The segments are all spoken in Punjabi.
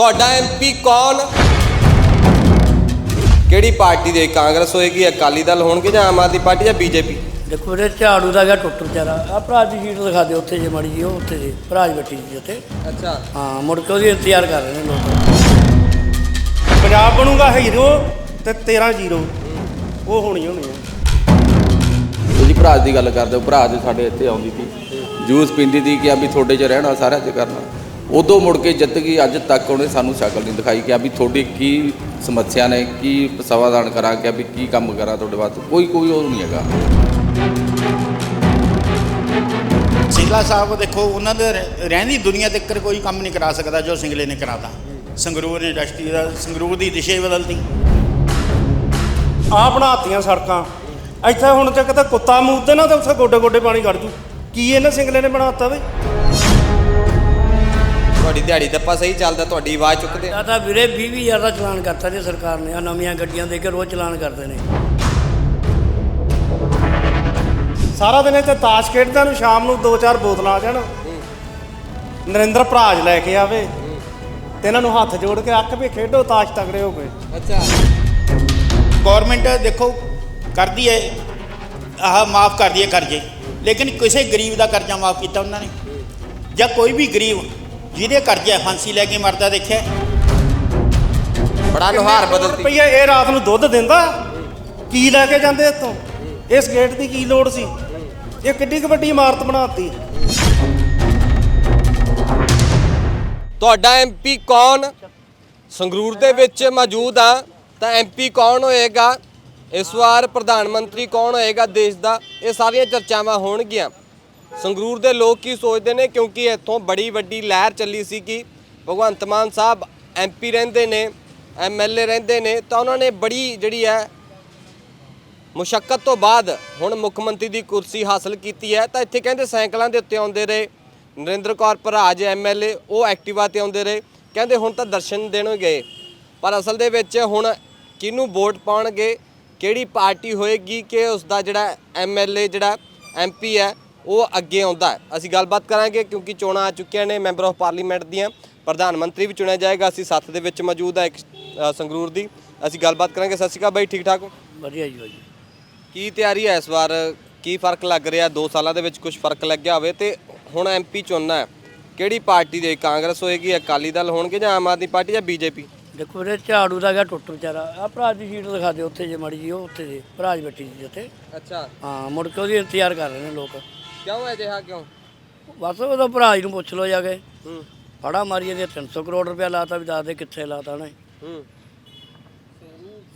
ਤੁਹਾਡਾ ਐਮਪੀ ਕੌਣ? ਕਿਹੜੀ ਪਾਰਟੀ ਦੇ ਕਾਂਗਰਸ ਹੋਏਗੀ? ਅਕਾਲੀ ਦਲ ਹੋਣਗੇ ਜਾਂ ਆਮ ਆਦਮੀ ਪਾਰਟੀ ਜਾਂ ਬੀਜੇਪੀ? ਦੇਖੋ ਇਹਦੇ ਝਾੜੂ ਦਾ ਗਿਆ ਟੁੱਟ ਵਿਚਾਰਾ। ਆ ਭਰਾ ਦੀ ਸੀਟ ਦਿਖਾ ਦਿਓ ਉੱਥੇ ਜੇ ਮਾੜੀ ਜੀ ਉਹ ਉੱਥੇ ਜੇ ਭਰਾ ਜੀ ਬੈਠੀ ਜੀ ਉੱਥੇ। ਅੱਛਾ। ਹਾਂ ਮੁੜ ਕੇ ਉਹਦੀ ਇੰਤਜ਼ਾਰ ਕਰ ਰਹੇ ਨੇ ਲੋਕ। ਪੰਜਾਬ ਬਣੂਗਾ ਹੀਰੋ ਤੇ 13 ਜ਼ੀਰੋ। ਉਹ ਹੋਣੀ ਹੋਣੀ ਹੈ ਤੁਸੀਂ ਭਰਾ ਦੀ ਗੱਲ ਕਰਦੇ ਹੋ ਭਰਾ ਦੇ ਸਾਡੇ ਇੱਥੇ ਆਉਂਦੀ ਸੀ ਜੂਸ ਪੀਂਦੀ ਸੀ ਕਿ ਆ ਵੀ ਤੁਹਾਡੇ 'ਚ ਰਹਿਣਾ ਸਾਰਿਆਂ 'ਚ ਕਰਨਾ। ਉਦੋਂ ਮੁੜ ਕੇ ਜਿੱਤ ਗਈ ਅੱਜ ਤੱਕ ਉਹਨੇ ਸਾਨੂੰ ਸ਼ਕਲ ਨਹੀਂ ਦਿਖਾਈ ਕਿ ਆ ਵੀ ਤੁਹਾਡੀ ਕੀ ਸਮੱਸਿਆ ਨੇ ਕੀ ਸਮਾਧਾਨ ਕਰਾਂ ਕਿ ਆ ਵੀ ਕੀ ਕੰਮ ਕਰਾਂ ਤੁਹਾਡੇ ਵਾਸਤੇ ਕੋਈ ਕੋਈ ਉਹ ਨਹੀਂ ਹੈਗਾ। ਸਿੰਗਲਾ ਸਾਹਿਬ ਦੇਖੋ ਉਹਨਾਂ ਦੇ ਰਹਿ- ਰਹਿੰਦੀ ਦੁਨੀਆ ਤੇ ਕੋਈ ਕੰਮ ਨਹੀਂ ਕਰਾ ਸਕਦਾ ਜੋ ਸਿੰਗਲੇ ਨੇ ਕਰਾਤਾ। ਸੰਗਰੂਰ ਨੇ ਇੰਡਸਟਰੀ ਦਾ ਸੰਗਰੂਰ ਦੀ ਦਿਸ਼ਾ ਹੀ ਬਦਲਤੀ। ਆ ਬਣਾਤੀਆਂ ਸੜਕਾਂ। ਇੱਥੇ ਹੁਣ ਤੱਕ ਤਾਂ ਕੁੱਤਾ ਮੂਦਦੇ ਨਾ ਤਾਂ ਉੱਥੇ ਗੋਡੇ ਗੋਡੇ ਪਾਣੀ ਕੱਢ ਜੂ। ਕੀ ਇਹਨੇ ਸਿੰਗਲੇ ਨੇ ਬਣਾਤਾ ਵੇ? ਤੁਹਾਡੀ ਦਿਹਾੜੀ ਦੱਪਾ ਸਹੀ ਚੱਲਦਾ ਤੁਹਾਡੀ ਆਵਾਜ਼ ਚੁੱਕਦੇ ਆ ਤਾਂ ਵੀਰੇ 20 ਹਜ਼ਾਰ ਦਾ ਚਲਾਨ ਕਰਤਾ ਜੀ ਸਰਕਾਰ ਨੇ। ਆ ਨਵੀਆਂ ਗੱਡੀਆਂ ਦੇ ਕੇ ਰੋਜ਼ ਚਲਾਨ ਕਰਦੇ ਨੇ। ਸਾਰਾ ਦਿਨ ਇੱਥੇ ਤਾਸ਼ ਖੇਡਦਿਆਂ ਨੂੰ ਸ਼ਾਮ ਨੂੰ ਦੋ ਚਾਰ ਬੋਤਲਾਂ ਆ ਜਾਣ। ਨਰਿੰਦਰ ਭਰਾਜ ਲੈ ਕੇ ਆਵੇ। ਤੇ ਇਹਨਾਂ ਨੂੰ ਹੱਥ ਜੋੜ ਕੇ ਅੱਖ ਵੀ ਖੇਡੋ ਤਾਸ਼ ਤਗੜੇ ਹੋ ਕੇ ਅੱਛਾ। ਗਵਰਨਮੈਂਟ ਦੇਖੋ ਕਰਦੀ ਹੈ। ਆਹ ਮਾਫ ਕਰਦੀ ਹੈ ਕਰਜ਼ੇ ਲੇਕਿਨ ਕਿਸੇ ਗਰੀਬ ਦਾ ਕਰਜ਼ਾ ਮਾਫ ਕੀਤਾ ਉਹਨਾਂ ਨੇ। ਜਾਂ ਕੋਈ ਵੀ ਗਰੀਬ ਜਿਹਦੇ ਕਰਜ਼ਾ ਫਾਂਸੀ ਲੈ ਕੇ ਮਰਦਾ ਦੇਖਿਆ। ਬੜਾ ਨੁਹਾਰ ਬਦਲਤੀ। ਰੁਪਈਆ ਇਹ ਰਾਤ ਨੂੰ ਦੁੱਧ ਦਿੰਦਾ? ਕੀ ਲੈ ਕੇ ਜਾਂਦੇ ਇੱਥੋਂ? ਇਸ ਗੇਟ ਦੀ ਕੀ ਲੋੜ ਸੀ? ਇਹ ਕਿੱਡੀ ਕੁ ਵੱਡੀ ਇਮਾਰਤ ਬਣਾਤੀ। ਤੁਹਾਡਾ ਐਮਪੀ ਕੌਣ? ਸੰਗਰੂਰ ਦੇ ਵਿੱਚ ਮੌਜੂਦ ਆ। ਤਾਂ ਐਮਪੀ ਕੌਣ ਹੋਏਗਾ? ਇਸ ਵਾਰ ਪ੍ਰਧਾਨ ਮੰਤਰੀ ਕੌਣ ਹੋਏਗਾ? ਦੇਸ਼ ਦਾ। ਇਹ ਸਾਰੀਆਂ ਚਰਚਾਵਾਂ ਹੋਣਗੀਆਂ। ਸੰਗਰੂਰ ਦੇ ਲੋਕ ਕੀ ਸੋਚਦੇ ਨੇ? ਕਿਉਂਕਿ ਇੱਥੋਂ ਬੜੀ ਵੱਡੀ ਲਹਿਰ ਚੱਲੀ ਸੀ ਕਿ ਭਗਵੰਤ ਮਾਨ ਸਾਹਿਬ ਐਮਪੀ ਰਹਿੰਦੇ ਨੇ ਐਮਐਲਏ ਰਹਿੰਦੇ ਨੇ, ਤਾਂ ਉਹਨਾਂ ਨੇ ਬੜੀ ਜਿਹੜੀ ਹੈ ਮੁਸ਼ਕਲ ਤੋਂ ਬਾਅਦ ਹੁਣ ਮੁੱਖ ਮੰਤਰੀ ਦੀ ਕੁਰਸੀ ਹਾਸਲ ਕੀਤੀ ਹੈ। ਤਾਂ ਇੱਥੇ ਕਹਿੰਦੇ ਸਾਈਕਲਾਂ ਦੇ ਉੱਤੇ ਆਉਂਦੇ ਰਹੇ, ਨਰਿੰਦਰ ਕੌਰ ਭਰਾਜ ਐਮਐਲਏ ਉਹ ਐਕਟਿਵਾ ਤੇ ਆਉਂਦੇ ਰਹੇ, ਕਹਿੰਦੇ ਹੁਣ ਤਾਂ ਦਰਸ਼ਨ ਦੇਣ ਗਏ ਪਰ ਅਸਲ ਦੇ ਵਿੱਚ ਹੁਣ ਕਿਹਨੂੰ ਵੋਟ ਪਾਉਣਗੇ, ਕਿਹੜੀ ਪਾਰਟੀ ਹੋਏਗੀ ਕਿ ਉਸ ਦਾ ਜਿਹੜਾ ਐਮਐਲਏ ਜਿਹੜਾ ਐਮਪੀ ਹੈ ਉਹ ਅੱਗੇ ਆਉਂਦਾ ਹੈ। ਅਸੀਂ ਗੱਲਬਾਤ ਕਰਾਂਗੇ ਕਿਉਂਕਿ ਚੋਣਾਂ ਆ ਚੁੱਕੀਆਂ ਨੇ ਮੈਂਬਰ ਆਫ ਪਾਰਲੀਮੈਂਟ ਦੀਆਂ। ਪ੍ਰਧਾਨ ਮੰਤਰੀ ਵੀ ਚੁਣਿਆ ਜਾਏਗਾ। ਅਸੀਂ ਸੱਤ ਦੇ ਵਿੱਚ ਮੌਜੂਦ ਆ ਇੱਕ ਅ, ਸੰਗਰੂਰ ਦੀ। ਅਸੀਂ ਗੱਲਬਾਤ ਕਰਾਂਗੇ। ਸਤਿ ਸ਼੍ਰੀ ਅਕਾਲ ਬਾਈ ਠੀਕ ਠਾਕ ਹੋ? ਵਧੀਆ ਜੀ ਵਧੀਆ। ਕੀ ਤਿਆਰੀ ਹੈ ਇਸ ਵਾਰ? ਕੀ ਫ਼ਰਕ ਲੱਗ ਰਿਹਾ? 2 ਸਾਲਾਂ ਦੇ ਵਿੱਚ ਕੁਝ ਫ਼ਰਕ ਲੱਗਿਆ ਹੋਵੇ ਤੇ ਹੁਣ ਐਮਪੀ ਚੁਣਨਾ ਹੈ। ਕਿਹੜੀ ਪਾਰਟੀ ਦੇ? ਕਾਂਗਰਸ ਹੋਏਗੀ ਅਕਾਲੀ ਦਲ ਹੋਣਗੇ ਜਾਂ ਆਮ ਆਦਮੀ ਪਾਰਟੀ ਜਾਂ ਬੀਜੇਪੀ? ਦੇਖੋ ਇਹਦੇ ਝਾੜੂ ਦਾ ਗਿਆ ਟੁੱਟ ਵਿਚਾਰਾ। ਆ ਭਰਾ ਦੀ ਸੀਟ ਦਿਖਾ ਦਿਓ ਉੱਥੇ ਜੇ ਮਾੜੀ ਜੀ ਉਹ ਉੱਥੇ ਜੇ ਭਰਾ ਜੀ ਬੈਠੀ ਜੀ ਉੱਥੇ। ਅੱਛਾ। ਹਾਂ ਮੁੜ ਕੇ ਉਹਦੀ ਇੰਤਜ਼ਾਰ ਕਰ ਰਹੇ ਨੇ ਲੋਕ। ਕਿਉਂ ਹੈ ਜਿਹਾ ਕਿਉਂ? ਬਸ ਉਹਦਾ ਭਰਾ ਜੀ ਨੂੰ ਪੁੱਛ ਲਓ ਜਾ ਕੇ। ਹੂੰ। ਫੜਾ ਮਾਰੀ ਇਹਦੇ 300 ਕਰੋੜ ਰੁਪਇਆ ਲਾਤਾ ਵੀ ਦੱਸ ਦੇ ਕਿੱਥੇ ਲਾਤਾ ਉਹਨੇ। ਹੂੰ।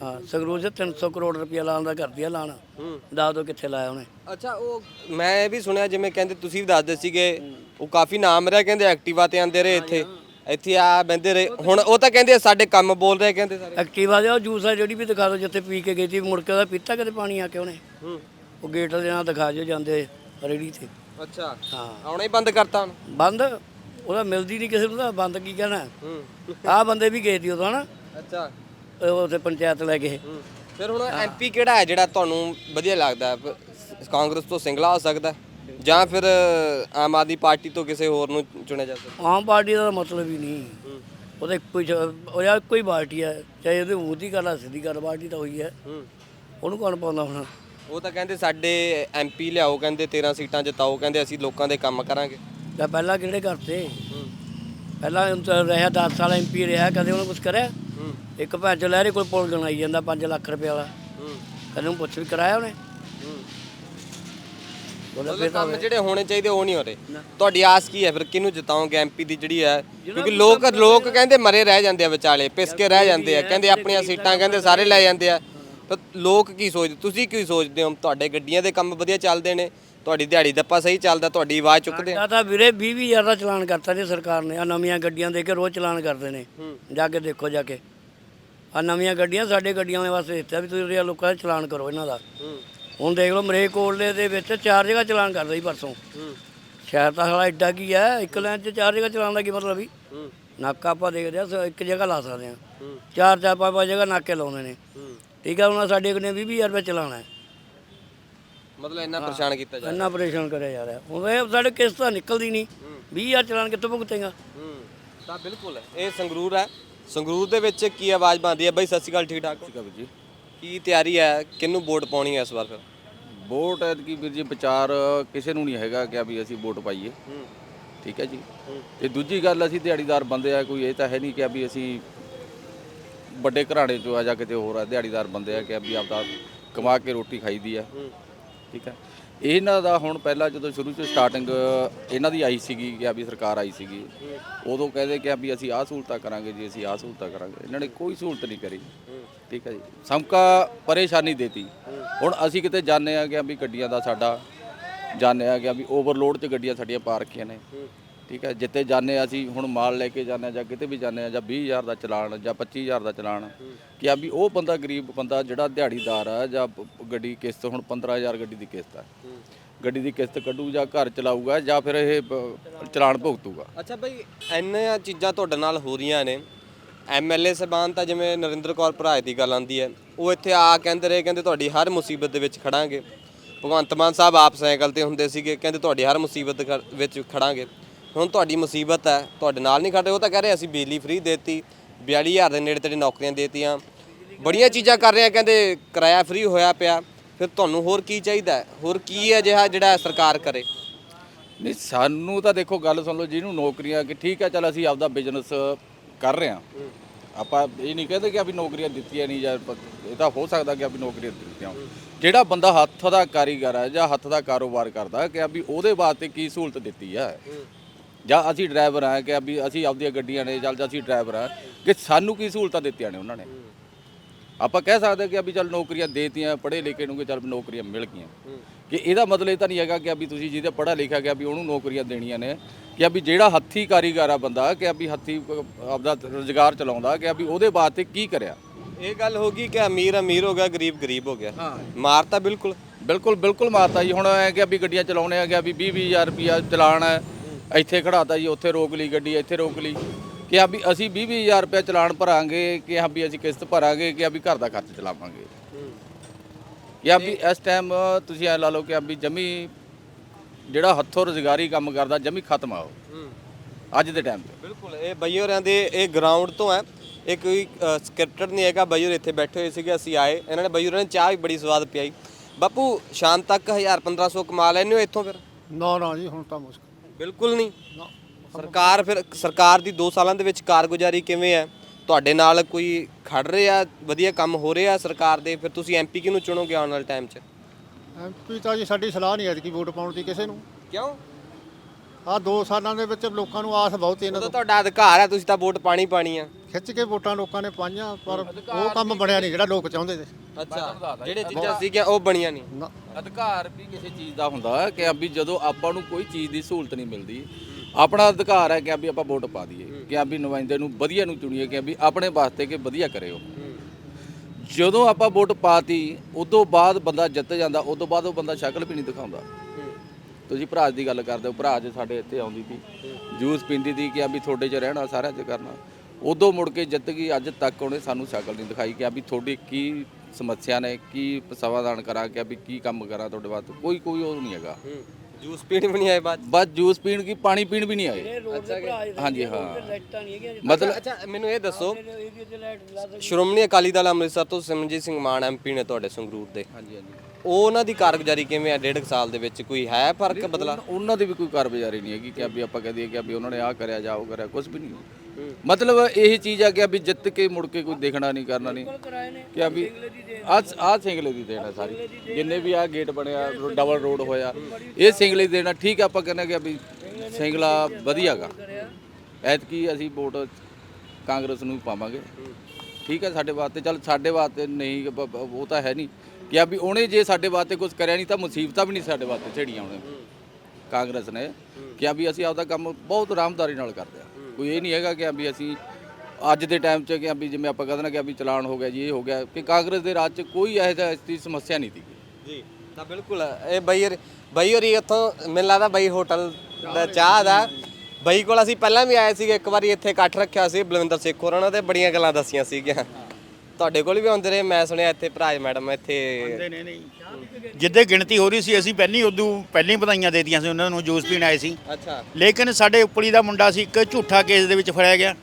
ਹਾਂ ਸੰਗਰੂਰ 'ਚ 300 ਕਰੋੜ ਰੁਪਇਆ ਲਾਉਣ ਦਾ ਕਰਦੀ ਆ ਲਾਣ ਹੂੰ। ਦੱਸ ਦੋ ਕਿੱਥੇ ਲਾਇਆ ਉਹਨੇ। ਅੱਛਾ ਉਹ ਮੈਂ ਇਹ ਵੀ ਸੁਣਿਆ ਜਿਵੇਂ ਕਹਿੰਦੇ ਤੁਸੀਂ ਵੀ ਦੱਸਦੇ ਸੀਗੇ ਉਹ ਕਾਫੀ ਨਾਮ ਰਿਹਾ ਕਹਿੰਦੇ ਐਕਟਿਵਾ ਤੇ ਆਂਦੇ ਰਹੇ ਇੱਥੇ। ਇੱਥੇ ਆ ਬੰਦੇ ਰਹੇ। ਹੁਣ ਉਹ ਤਾਂ ਕਹਿੰਦੇ ਸਾਡੇ ਕੰਮ ਬੋਲ ਰਹੇ ਕਹਿੰਦੇ ਸਾਰੇ। ਐਕਟਿਵਾ ਦੇ ਉਹ ਜੂਸ ਆ ਜਿਹੜੀ ਵੀ ਦਿਖਾ ਦਿਓ ਜਿੱਥੇ ਪੀ ਕੇ ਗਈ ਸੀ। ਮੁੜ ਕੇ ਉਹਦਾ ਪੀਤਾ ਕਦੇ ਪਾਣੀ ਆ ਕੇ ਉਹਨੇ। ਹੂੰ। ਉਹ ਗੇਟ ਦੇ ਨਾਲ ਦਿਖਾ ਜਿਓ ਜਾਂਦੇ। ਰੇੜੀ ਤੇ। ਅੱਛਾ। ਹਾਂ। ਆਉਣਾ ਹੀ ਬੰਦ ਕਰਤਾ ਹੁਣ ਬੰਦ? ਉਹਦਾ ਮਿਲਦੀ ਨਹੀਂ ਕਿਸੇ ਨੂੰ ਤਾਂ ਬੰਦ ਕੀ ਕਹਿਣਾ। ਹੂੰ। ਆਹ ਬੰਦੇ ਵੀ ਗਏ ਸੀ ਉਦੋਂ ਹਨਾ। ਅੱਛਾ। ਉਹ ਉੱਥੇ ਪੰਚਾਇਤ ਲੈ ਗਏ ਹੂੰ। ਫਿਰ ਹੁਣ ਐਮਪੀ ਕਿਹੜਾ ਹੈ ਜਿਹੜਾ ਤੁਹਾਨੂੰ ਵਧੀਆ ਲੱਗਦਾ ਹੈ? ਪ- ਕਾਂਗਰਸ ਤੋਂ ਸਿੰਗਲਾ ਹੋ ਸਕਦਾ ਹੈ? ਜਾਂ ਫਿਰ ਆਮ ਆਦਮੀ ਪਾਰਟੀ ਤੋਂ ਕਿਸੇ ਹੋਰ ਨੂੰ ਚੁਣਿਆ ਜਾ ਸਕਦਾ ਆਮ ਪਾਰਟੀ ਦਾ ਤਾਂ ਮਤਲਬ ਹੀ ਨਹੀਂ। ਉਹਦੇ ਕੋਈ ਉਹ ਯਾਰ ਕੋਈ ਪਾਰਟੀ ਹੈ। ਚਾਹੇ ਉਹਦੇ ਮੂੰਹ ਦੀ ਗੱਲ ਆ ਸਿੱਧੀ ਗੱਲ ਪਾਰਟੀ ਤਾਂ ਹੋਈ ਹੈ। ਹੂੰ। ਉਹਨੂੰ ਕੌਣ ਪਾਉਂਦਾ ਹੁਣ? ਉਹ ਤਾਂ ਕਹਿੰਦੇ ਸਾਡੇ ਐਮਪੀ ਲਿਆਓ ਕਹਿੰਦੇ 13 ਸੀਟਾਂ ਜਿਤਾਓ ਕਹਿੰਦੇ ਅਸੀਂ ਲੋਕਾਂ ਦੇ ਕੰਮ ਕਰਾਂਗੇ। ਜਾਂ ਪਹਿਲਾਂ ਕਿਹੜੇ ਕਰਤੇ? ਪਹਿਲਾਂ ਉਹ ਤਾਂ ਰਿਹਾ 10 ਸਾਲ ਐਮਪੀ ਰਿਹਾ ਕਦੇ ਉਹਨੇ ਕੁਝ ਕਰਿਆ? ਹੂੰ। ਇੱਕ ਭੈਣ ਚੋ ਲਹਿਰੇ ਕੋਲ ਪੁਲ ਗਣਾਈ ਜਾਂਦਾ 5 ਲੱਖ ਰੁਪਏ ਵਾਲਾ। ਕਦੇ ਉਹਨੂੰ ਪੁੱਛ ਵੀ ਕਰਾਇਆ ਉਹਨੇ? ਮਤਲਬ ਕੰਮ ਜਿਹੜੇ ਹੋਣੇ ਚਾਹੀਦੇ ਉਹ ਨਹੀਂ ਹੋ ਰਹੇ। ਤੁਹਾਡੀ ਆਸ ਕੀ ਹੈ ਫਿਰ? ਕਿਹਨੂੰ ਜਿਤਾਓਗੇ ਐਮਪੀ ਦੀ ਜਿਹੜੀ ਹੈ? ਕਿਉਂਕਿ ਲੋਕ ਲੋਕ ਕਹਿੰਦੇ ਮਰੇ ਰਹਿ ਜਾਂਦੇ ਆ ਵਿਚਾਲੇ ਪਿਸ ਕੇ ਰਹਿ ਜਾਂਦੇ ਆ ਕਹਿੰਦੇ ਆਪਣੀਆਂ ਸੀਟਾਂ ਕਹਿੰਦੇ ਸਾਰੇ ਲੈ ਜਾਂਦੇ ਆ। ਪਰ ਲੋਕ ਕੀ ਸੋਚਦੇ? ਤੁਸੀਂ ਕੀ ਸੋਚਦੇ ਹੋ? ਤੁਹਾਡੇ ਗੱਡੀਆਂ ਦੇ ਕੰਮ ਵਧੀਆ ਚੱਲਦੇ ਨੇ? ਤੁਹਾਡੀ ਦਿਹਾੜੀ ਦੱਪਾ ਸਹੀ ਚੱਲਦਾ ਤੁਹਾਡੀ ਆਵਾਜ਼ ਚੁੱਕਦੇ ਆ ਤਾਂ ਵੀਰੇ 20 ਹਜ਼ਾਰ ਦਾ ਚਲਾਨ ਕਰਤਾ ਜੀ ਸਰਕਾਰ ਨੇ। ਆ ਨਵੀਆਂ ਗੱਡੀਆਂ ਦੇ ਕੇ ਰੋਜ਼ ਚਲਾਨ ਕਰਦੇ ਨੇ। ਜਾ ਕੇ ਦੇਖੋ ਜਾ ਕੇ। ਆ ਨਵੀਆਂ ਗੱਡੀਆਂ ਸਾਡੇ ਗੱਡੀਆਂ ਦੇ ਵਾਸਤੇ ਦਿੱਤਾ ਵੀ ਤੁਸੀਂ ਇਹ ਲੋਕਾਂ ਦਾ ਚਲਾਨ ਕਰੋ ਇਹਨਾਂ ਦਾ। ਹੁਣ ਦੇਖ ਲਓ ਮਰੇ ਕੋਲਡੇ ਦੇ ਵਿੱਚ ਚਾਰ ਜਗ੍ਹਾ ਚਲਾਨ ਕਰਦੇ ਸੀ ਪਰਸੋਂ। ਸ਼ਹਿਰ ਤਾਂ ਸਾਲਾ ਐਡਾ ਕੀ ਹੈ? ਇੱਕ ਲਾਈਨ 'ਚ ਚਾਰ ਜਗ੍ਹਾ ਚਲਾਉਣ ਦਾ ਕੀ ਮਤਲਬ ਵੀ? ਨਾਕਾ ਆਪਾਂ ਦੇਖਦੇ ਆ ਇੱਕ ਜਗ੍ਹਾ ਲਾ ਸਕਦੇ ਆ ਹੂੰ। ਚਾਰ ਚਾਰ ਪੰਜ ਪੰਜ ਜਗ੍ਹਾ ਨਾਕੇ ਲਾਉਂਦੇ ਨੇ। ਠੀਕ ਹੈ ਉਹਨਾਂ ਸਾਡੇ ਕੋਲ 20 ਹਜ਼ਾਰ ਰੁਪਏ ਚਲਾਉਣਾ ਹੈ। ਮਤਲਬ ਇੰਨਾ ਪਰੇਸ਼ਾਨ ਕੀਤਾ ਜਾ ਇੰਨਾ ਆਪਰੇਸ਼ਨ ਕਰਿਆ ਜਾ ਰਿਹਾ। ਹੁਣ ਇਹ ਸਾਡੇ ਕਿਸ਼ਤ ਤਾਂ ਨਿਕਲਦੀ ਨਹੀਂ। 20 ਹਜ਼ਾਰ ਚਲਾਨ ਕਿੱਥੋਂ ਭੁਗਤੇਗਾ? ਹੂੰ ਤਾਂ ਬਿਲਕੁਲ ਇਹ ਸੰਗਰੂਰ ਹੈ। ਸੰਗਰੂਰ ਦੇ ਵਿੱਚ ਕੀ ਆਵਾਜ਼ ਬਣਦੀ ਹੈ? ਬਾਈ ਸਤਿ ਸ਼੍ਰੀ ਅਕਾਲ ਠੀਕ ਠਾਕ? ਠੀਕ ਆ ਵੀਰ ਜੀ। ਕੀ ਤਿਆਰੀ ਹੈ? ਕਿਹਨੂੰ ਵੋਟ ਪਾਉਣੀ ਹੈ ਇਸ ਵਾਰ ਫਿਰ? ਵੋਟ ਐਤਕੀ ਵੀਰ ਜੀ ਵਿਚਾਰ ਕਿਸੇ ਨੂੰ ਨਹੀਂ ਹੈਗਾ ਕਿ ਵੀ ਅਸੀਂ ਵੋਟ ਪਾਈਏ। ਠੀਕ ਹੈ ਜੀ। ਤੇ ਦੂਜੀ ਗੱਲ ਅਸੀਂ ਦਿਹਾੜੀਦਾਰ ਬੰਦੇ ਆ ਕੋਈ ਇਹ ਤਾਂ ਹੈ ਨਹੀਂ ਕਿ ਵੀ ਅਸੀਂ ਵੱਡੇ ਘਰਾਣੇ ਚੋਂ ਆ ਜਾਂ ਕਿਤੇ ਹੋਰ ਆ ਦਿਹਾੜੀਦਾਰ ਬੰਦੇ ਆ ਕਿ ਵੀ ਆਪਦਾ ਕਮਾ ਕੇ ਰੋਟੀ ਖਾਈਦੀ ਆ। ਠੀਕ ਹੈ ਇਹਨਾਂ ਦਾ ਹੁਣ ਪਹਿਲਾਂ ਜਦੋਂ ਸ਼ੁਰੂ ਚ ਸਟਾਰਟਿੰਗ ਇਹਨਾਂ ਦੀ ਆਈ ਸੀਗੀ ਕਿ ਵੀ ਸਰਕਾਰ ਆਈ ਸੀਗੀ ਉਦੋਂ ਕਹਿੰਦੇ ਕਿ ਵੀ ਅਸੀਂ ਆਹ ਸਹੂਲਤਾਂ ਕਰਾਂਗੇ ਜੀ ਅਸੀਂ ਆਹ ਸਹੂਲਤਾਂ ਕਰਾਂਗੇ। ਇਹਨਾਂ ਨੇ ਕੋਈ ਸਹੂਲਤ ਨਹੀਂ ਕਰੀ। ਠੀਕ ਹੈ ਜੀ। ਸਮਕਾ ਪਰੇਸ਼ਾਨੀ ਦੇਤੀ। ਹੁਣ ਅਸੀਂ ਕਿਤੇ ਜਾਣਦੇ ਆ ਕਿ ਵੀ ਗੱਡੀਆਂ ਦਾ ਸਾਡਾ ਜਾਣਦੇ ਆ ਕਿ ਵੀ ਓਵਰਲੋਡ 'ਚ ਗੱਡੀਆਂ ਸਾਡੀਆਂ ਪਾ ਰੱਖੀਆਂ ਨੇ। ਠੀਕ ਹੈ ਜਿੱਤੇ ਜਾਂਦੇ ਹਾਂ ਅਸੀਂ, ਹੁਣ ਮਾਲ ਲੈ ਕੇ ਜਾਂਦੇ ਹਾਂ ਜਾਂ ਕਿਤੇ ਵੀ ਜਾਂਦੇ ਹਾਂ ਜਾਂ 20000 ਦਾ ਚਲਾਨ, ਜਾਂ 25000 ਦਾ ਚਲਾਨ, ਕਿ ਆ ਵੀ ਉਹ ਬੰਦਾ ਗਰੀਬ ਬੰਦਾ ਜਿਹੜਾ ਦਿਹਾੜੀਦਾਰ ਆ ਜਾਂ ਗੱਡੀ ਕਿਸ਼ਤ, ਹੁਣ 15000 ਗੱਡੀ ਦੀ ਕਿਸ਼ਤ ਆ। ਗੱਡੀ ਦੀ ਕਿਸ਼ਤ ਕੱਢੂ ਜਾਂ ਘਰ ਚਲਾਊਗਾ ਜਾਂ ਫਿਰ ਇਹ ਬ- ਚਲਾਨ ਭੁਗਤੂਗਾ। ਅੱਛਾ ਬਈ, ਇੰਨੀਆਂ ਚੀਜ਼ਾਂ ਤੁਹਾਡੇ ਨਾਲ ਹੋ ਰਹੀਆਂ ਨੇ। ਐਮਐਲਏ ਸਬਾਨ ਤਾਂ ਜਿਵੇਂ ਨਰਿੰਦਰ ਕੌਰ ਭਰਾਏ ਦੀ ਗੱਲ ਆਂਦੀ ਹੈ, ਉਹ ਇੱਥੇ ਆ ਕਹਿੰਦੇ ਰਹੇ, ਕਹਿੰਦੇ ਤੁਹਾਡੀ ਹਰ ਮੁਸੀਬਤ ਦੇ ਵਿੱਚ ਖੜਾਂਗੇ। ਭਗਵੰਤ ਮਾਨ ਸਾਹਿਬ ਆਪ ਸਾਈਕਲ ਤੇ ਹੁੰਦੇ ਸੀਗੇ, ਕਹਿੰਦੇ ਤੁਹਾਡੀ ਹਰ ਮੁਸੀਬਤ ਖ- ਵਿੱਚ ਖੜਾਂਗੇ। ਹੁਣ ਤੁਹਾਡੀ ਮੁਸੀਬਤ ਹੈ, ਤੁਹਾਡੇ ਨਾਲ ਨਹੀਂ ਖੜੇ, ਉਹ ਤਾਂ ਕਹਿ ਰਹੇ ਅਸੀਂ ਬਿਜਲੀ ਫ੍ਰੀ ਦੇਤੀ 42000 ਦੇ ਨੇੜੇ ਤੇੜੇ ਨੌਕਰੀਆਂ ਦੇਤੀਆਂ। ਬੜੀਆਂ ਚੀਜ਼ਾਂ ਕਰ ਰਹੇ ਆ, ਕਹਿੰਦੇ ਕਿਰਾਇਆ ਫ੍ਰੀ ਹੋਇਆ ਪਿਆ। ਫਿਰ ਤੁਹਾਨੂੰ ਹੋਰ ਕੀ ਚਾਹੀਦਾ ਹੈ? ਹੋਰ ਕੀ ਹੈ ਅਜਿਹਾ ਜਿਹੜਾ ਸਰਕਾਰ ਕਰੇ? ਨਹੀਂ, ਸਾਨੂੰ ਤਾਂ ਦੇਖੋ, ਗੱਲ ਸੁਣ ਲਓ, ਜਿਹਨੂੰ ਨੌਕਰੀਆਂ ਕਿ ਠੀਕ ਹੈ ਚਲ ਅਸੀਂ ਆਪਦਾ ਬਿਜ਼ਨਸ ਕਰ ਰਹੇ ਹਾਂ। ਆਪਾਂ ਇਹ ਨਹੀਂ ਕਹਿੰਦੇ ਕਿ ਆਪੀ ਨੌਕਰੀਆਂ ਦਿੱਤੀਆਂ ਨਹੀਂ, ਜਾਂ ਪ- ਇਹ ਤਾਂ ਹੋ ਸਕਦਾ ਕਿ ਆਪੀ ਨੌਕਰੀਆਂ ਦਿੱਤੀਆਂ ਹੋਣ। ਜਿਹੜਾ ਬੰਦਾ ਹੱਥ ਦਾ ਕਾਰੀਗਰ ਹੈ ਜਾਂ ਹੱਥ ਦਾ ਕਾਰੋਬਾਰ ਕਰਦਾ ਕਿ ਆਪੀ ਉਹਦੇ ਵਾਸਤੇ ਕੀ ਸਹੂਲਤ ਦਿੱਤੀ ਹੈ। ਜਾਂ ਅਸੀਂ ਡਰਾਈਵਰ ਆ ਕਿ ਵੀ ਅਸੀਂ ਆਪਦੀਆਂ ਗੱਡੀਆਂ ਨੇ ਚੱਲ ਜਾਂ ਅਸੀਂ ਡਰਾਈਵਰ ਆ ਕਿ ਸਾਨੂੰ ਕੀ ਸਹੂਲਤਾਂ ਦਿੱਤੀਆਂ ਨੇ ਉਹਨਾਂ ਨੇ? ਆਪਾਂ ਕਹਿ ਸਕਦੇ ਕਿ ਵੀ ਚੱਲ ਨੌਕਰੀਆਂ ਦੇਤੀਆਂ ਪੜ੍ਹੇ ਲਿਖੇ ਨੂੰ ਕਿ ਚੱਲ ਨੌਕਰੀਆਂ ਮਿਲ ਗਈਆਂ। ਕਿ ਇਹਦਾ ਮਤਲਬ ਇਹ ਤਾਂ ਨਹੀਂ ਹੈਗਾ ਕਿ ਵੀ ਤੁਸੀਂ ਜਿਹਦੇ ਪੜ੍ਹਾ ਲਿਖਿਆ ਗਿਆ ਵੀ ਉਹਨੂੰ ਨੌਕਰੀਆਂ ਦੇਣੀਆਂ ਨੇ ਕਿ ਵੀ ਜਿਹੜਾ ਹੱਥੀ ਕਾਰੀਗਰ ਆ ਬੰਦਾ ਕਿ ਵੀ ਹੱਥੀ ਆਪਦਾ ਰੋਜ਼ਗਾਰ ਚਲਾਉਂਦਾ ਕਿ ਵੀ ਉਹਦੇ ਵਾਸਤੇ ਕੀ ਕਰਿਆ? ਇਹ ਗੱਲ ਹੋ ਗਈ ਕਿ ਅਮੀਰ ਅਮੀਰ ਹੋ ਗਿਆ ਗਰੀਬ ਗਰੀਬ ਹੋ ਗਿਆ। ਮਾਰ ਤਾਂ ਬਿਲਕੁਲ। ਬਿਲਕੁਲ ਬਿਲਕੁਲ ਮਾਰਤਾ ਜੀ। ਹੁਣ ਐ ਕਿ ਵੀ ਗੱਡੀਆਂ ਚਲਾਉਣੇ ਆ ਕਿ ਵੀ 20 20000 ਰੁਪਿਆ ਚਲਾਨ ਹੈ। ਇੱਥੇ ਖੜਾਤਾ ਜੀ ਉੱਥੇ ਰੋਕ ਲਈ ਗੱਡੀ ਇੱਥੇ ਰੋਕ ਲਈ। ਕਿ ਆ ਵੀ ਅਸੀਂ 20 20000 ਰੁਪਏ ਚਲਾਨ ਭਰਾਂਗੇ ਕਿ ਆ ਵੀ ਅਸੀਂ ਕਿਸ਼ਤ ਭਰਾਂਗੇ ਕਿ ਆ ਵੀ ਘਰ ਦਾ ਖਰਚ ਚਲਾਵਾਂਗੇ। ਜਾਂ ਵੀ ਇਸ ਟਾਈਮ ਤੁਸੀਂ ਐ ਲਾ ਲਓ ਕਿ ਆ ਵੀ ਜਮੀ ਜਿਹੜਾ ਹੱਥੋਂ ਰੁਜ਼ਗਾਰੀ ਕੰਮ ਕਰਦਾ ਜਮੀ ਖਤਮ ਆ ਉਹ। ਅੱਜ ਦੇ ਟਾਈਮ 'ਤੇ। ਬਿਲਕੁਲ ਇਹ ਬਈਓਰਾਂ ਦੇ ਇਹ ਗਰਾਊਂਡ ਤੋਂ ਹੈ। ਇਹ ਕੋਈ ਸਕ੍ਰਿਪਟਡ ਨਹੀਂ ਹੈਗਾ ਬਈਓਰ ਇੱਥੇ ਬੈਠੇ ਹੋਏ ਸੀਗੇ ਅਸੀਂ ਆਏ। ਇਹਨਾਂ ਨੇ ਬਈਓਰਾਂ ਨੇ ਚਾਹ ਵੀ ਬੜੀ ਸਵਾਦ ਪਿਆਈ। ਬਾਪੂ ਸ਼ਾਮ ਤੱਕ 1000 1500 ਕਮਾ ਲੈਣੇ ਹੋ ਇੱਥੋਂ ਫਿਰ? ਨਾ ਨਾ ਜੀ ਹੁਣ ਤਾਂ ਮੁਸ਼ਕਲ। ਬਿਲਕੁਲ ਨਹੀਂ। ਸਰਕਾਰ ਫਿਰ ਸਰਕਾਰ ਦੀ 2 ਸਾਲਾਂ ਦੇ ਵਿੱਚ ਕਾਰਗੁਜ਼ਾਰੀ ਕਿਵੇਂ ਹੈ? ਤੁਹਾਡੇ ਨਾਲ ਕੋਈ ਖੜ ਰਿਹਾ ਵਧੀਆ ਕੰਮ ਹੋ ਰਿਹਾ ਸਰਕਾਰ ਦੇ? ਫਿਰ ਤੁਸੀਂ ਐਮਪੀ ਕਿਹਨੂੰ ਚੁਣੋਗੇ ਆਉਣ ਵਾਲੇ ਟਾਈਮ 'ਚ? ਐਮਪੀ ਤਾਂ ਜੀ ਸਾਡੀ ਸਲਾਹ ਨਹੀਂ ਐਤਕੀ ਵੋਟ ਪਾਉਣ ਦੀ ਕਿਸੇ ਨੂੰ। ਕਿਉਂ? ਆਹ 2 ਸਾਲਾਂ ਦੇ ਵਿੱਚ ਲੋਕਾਂ ਨੂੰ ਆਸ ਬਹੁਤ ਇਹਨਾਂ ਤਾਂ। ਤੁਹਾਡਾ ਅਧਿਕਾਰ ਹੈ ਤੁਸੀਂ ਤਾਂ ਵੋਟ ਪਾਣੀ ਪਾਣੀ ਆ। ਖਿੱਚ ਕੇ ਵੋਟਾਂ ਲੋਕਾਂ ਨੇ ਪਾਈਆਂ ਪਰ ਉਹ ਕੰਮ ਬਣਿਆ ਨਹੀਂ ਜਿਹੜਾ ਲੋਕ ਚਾਹੁੰਦੇ ਸੀ। ਅੱਛਾ ਜਿਹੜੇ ਚੀਜ਼ਾਂ ਸੀਗੀਆਂ ਉਹ ਬਣੀਆਂ ਨਹੀਂ। ਅਧਿਕਾਰ ਵੀ ਕਿਸੇ ਚੀਜ਼ ਦਾ ਹੁੰਦਾ ਕਿ ਵੀ ਜਦੋਂ ਆਪਾਂ ਨੂੰ ਕੋਈ ਚੀਜ਼ ਦੀ ਸਹੂਲਤ ਨਹੀਂ ਮਿਲਦੀ ਆਪਣਾ ਅਧਿਕਾਰ ਹੈ ਕਿ ਵੀ ਆਪਾਂ ਵੋਟ ਪਾ ਦਈਏ ਕਿ ਵੀ ਨੁਮਾਇੰਦੇ ਨੂੰ ਵਧੀਆ ਨੂੰ ਚੁਣੀਏ ਕਿ ਵੀ ਆਪਣੇ ਵਾਸਤੇ ਕਿ ਵਧੀਆ ਕਰੇ ਉਹ ਜਦੋਂ ਆਪਾਂ ਵੋਟ ਪਾਤੀ ਉਦੋਂ ਬਾਅਦ ਬੰਦਾ ਜਿੱਤ ਜਾਂਦਾ ਉਦੋਂ ਬਾਅਦ ਉਹ ਬੰਦਾ ਸ਼ਕਲ ਵੀ ਨਹੀਂ ਦਿਖਾਉਂਦਾ। ਤੁਸੀਂ ਭਰਾ ਦੀ ਗੱਲ ਕਰਦੇ ਹੋ ਭਰਾ ਜੇ ਸਾਡੇ ਇੱਥੇ ਆਉਂਦੀ ਸੀ ਜੂਸ ਪੀਂਦੀ ਸੀ ਕਿ ਵੀ ਤੁਹਾਡੇ 'ਚ ਰਹਿਣਾ ਸਾਰਿਆਂ 'ਚ ਕਰਨਾ। ਉਦੋਂ ਮੁੜ ਕੇ ਜਿੱਤ ਗਈ ਅੱਜ ਤੱਕ ਉਹਨੇ ਸਾਨੂੰ ਸ਼ਕਲ ਨਹੀਂ ਦਿਖਾਈ ਕਿ ਵੀ ਤੁਹਾਡੀ ਕੀ ਸਮੱਸਿਆ ਨੇ ਕੀ ਸਮਾਧਾਨ ਕਰਾਂ ਕਿ ਵੀ ਕੀ ਕੰਮ ਕਰਾਂ ਤੁਹਾਡੇ ਵਾਸਤੇ ਕੋਈ ਕੋਈ ਉਹ ਨਹੀਂ ਹੈਗਾ। ਜੂਸ ਪੀਣ ਵੀ ਨਹੀਂ ਆਏ ਬਾਅਦ 'ਚ। ਬਸ ਜੂਸ ਪੀਣ ਕੀ ਪਾਣੀ ਪੀਣ ਵੀ ਨਹੀਂ ਆਏ। ਹਾਂਜੀ ਹਾਂ। ਮਤਲਬ ਅੱਛਾ ਮੈਨੂੰ ਇਹ ਦੱਸੋ। ਸ਼੍ਰੋਮਣੀ ਅਕਾਲੀ ਦਲ ਅੰਮ੍ਰਿਤਸਰ ਤੋਂ ਸਿਮਰਨਜੀਤ ਸਿੰਘ ਮਾਨ ਐਮਪੀ ਨੇ ਤੁਹਾਡੇ ਸੰਗਰੂਰ ਦੇ। ਹਾਂਜੀ ਹਾਂਜੀ। ਉਹ ਉਹਨਾਂ ਦੀ ਕਾਰਗੁਜ਼ਾਰੀ ਕਿਵੇਂ ਆ? ਡੇਢ ਕੁ ਸਾਲ ਦੇ ਵਿੱਚ ਕੋਈ ਹੈ ਫ਼ਰਕ ਬਦਲਾ? ਉਹਨਾਂ- ਉਹਨਾਂ ਦੀ ਵੀ ਕੋਈ ਕਾਰਗੁਜ਼ਾਰੀ ਨਹੀਂ ਹੈਗੀ ਕਿ ਵੀ ਆਪਾਂ ਕਹਿ ਦਈਏ ਕਿ ਵੀ ਉਹਨਾਂ ਨੇ ਆਹ ਕਰਿਆ ਜਾਂ ਉਹ ਕਰਿਆ ਕੁਝ ਵੀ ਨਹੀਂ ਮਤਲਬ ਇਹ ਚੀਜ਼ ਆ ਕਿ ਵੀ ਜਿੱਤ ਕੇ ਮੁੜ ਕੇ ਕੋਈ ਦੇਖਣਾ ਨਹੀਂ ਕਰਨਾ ਨਹੀਂ। ਕਿ ਵੀ ਆ ਆ ਸਿੰਗਲੇ ਦੀ ਦੇਣਾ ਸਾਰੀ। ਜਿੰਨੇ ਵੀ ਆ ਗੇਟ ਬਣਿਆ ਡਬਲ ਰੋਡ ਹੋਇਆ ਇਹ ਸਿੰਗਲੇ ਦੀ ਦੇਣਾ ਠੀਕ ਆ ਆਪਾਂ ਕਹਿੰਦੇ ਕਿ ਵੀ ਸਿੰਗਲਾ ਵਧੀਆਗਾ ਐਤਕੀ ਅਸੀਂ ਵੋਟ ਕਾਂਗਰਸ ਨੂੰ ਪਾਵਾਂਗੇ। ਠੀਕ ਹੈ ਸਾਡੇ ਵਾਸਤੇ ਚੱਲ ਸਾਡੇ ਵਾਸਤੇ ਨਹੀਂ ਬ- ਬ- ਉਹ ਤਾਂ ਹੈ ਨਹੀਂ। ਕਿ ਆ ਵੀ ਉਹਨੇ ਜੇ ਸਾਡੇ ਵਾਸਤੇ ਕੁਝ ਕਰਿਆ ਨਹੀਂ ਤਾਂ ਮੁਸੀਬਤਾਂ ਵੀ ਨਹੀਂ ਸਾਡੇ ਵਾਸਤੇ ਝੇੜੀਆਂ ਉਹਨੇ। ਕਾਂਗਰਸ ਨੇ ਕਿ ਆ ਵੀ ਅਸੀਂ ਆਪਦਾ ਕੰਮ ਬਹੁਤ ਆਰਾਮਦਾਰੀ ਨਾਲ ਕਰਦੇ ਆ ਕੋਈ ਇਹ ਨਹੀਂ ਹੈਗਾ ਕਿ ਆ ਵੀ ਅਸੀਂ ਅੱਜ ਦੇ ਟਾਈਮ 'ਚ ਕਿ ਆ ਵੀ ਜਿਵੇਂ ਆਪਾਂ ਕਹਿੰਦੇ ਨਾ ਕਿ ਆ ਵੀ ਚਲਾਨ ਹੋ ਗਿਆ ਜੀ ਇਹ ਹੋ ਗਿਆ ਕਿ ਕਾਂਗਰਸ ਦੇ ਰਾਜ 'ਚ ਕੋਈ ਇਹੋ ਜਿਹਾ ਦੀ ਸਮੱਸਿਆ ਨਹੀਂ ਸੀ ਜੀ ਤਾਂ ਬਿਲਕੁਲ ਇਹ ਬਈ ਹੋਰੀ- ਬਈ ਹੋਰੀ ਇੱਥੋਂ ਮੈਨੂੰ ਲੱਗਦਾ ਬਈ ਹੋਟਲ ਦਾ ਚਾਹ ਦਾ ਬਈ ਕੋਲ ਅਸੀਂ ਪਹਿਲਾਂ ਵੀ ਆਏ ਸੀਗੇ ਇੱਕ ਵਾਰੀ ਇੱਥੇ ਇਕੱਠ ਰੱਖਿਆ ਸੀ ਬਲਵਿੰਦਰ ਸੇਖ ਹੋਰਾਂ ਨੇ ਤੇ ਬੜੀਆਂ ਗੱਲਾਂ ਦੱਸੀਆਂ ਸੀਗੀਆਂ। ਤੁਹਾਡੇ ਕੋਲ ਵੀ ਆਉਂਦੇ ਰਹੇ ਮੈਂ ਸੁਣਿਆ ਇੱਥੇ ਭਰਾਜ ਮੈਡਮ ਇੱਥੇ ਜਿੱਦੇ ਗਿਣਤੀ ਹੋ ਰਹੀ ਸੀ ਅਸੀਂ ਪਹਿਲਾਂ ਉਦੋਂ ਪਹਿਲਾਂ ਵਧਾਈਆਂ ਦੇ ਦਿੱਤੀਆਂ ਸੀ ਉਹਨਾਂ ਨੂੰ ਜੂਸ ਪੀਣ ਆਏ ਸੀ। ਅੱਛਾ। ਲੇਕਿਨ ਸਾਡੇ ਉੱਪਲੀ ਦਾ ਮੁੰਡਾ ਸੀ ਇੱਕ ਝੂਠਾ ਕੇਸ ਦੇ ਵਿੱਚ ਫੜਿਆ ਗਿਆ।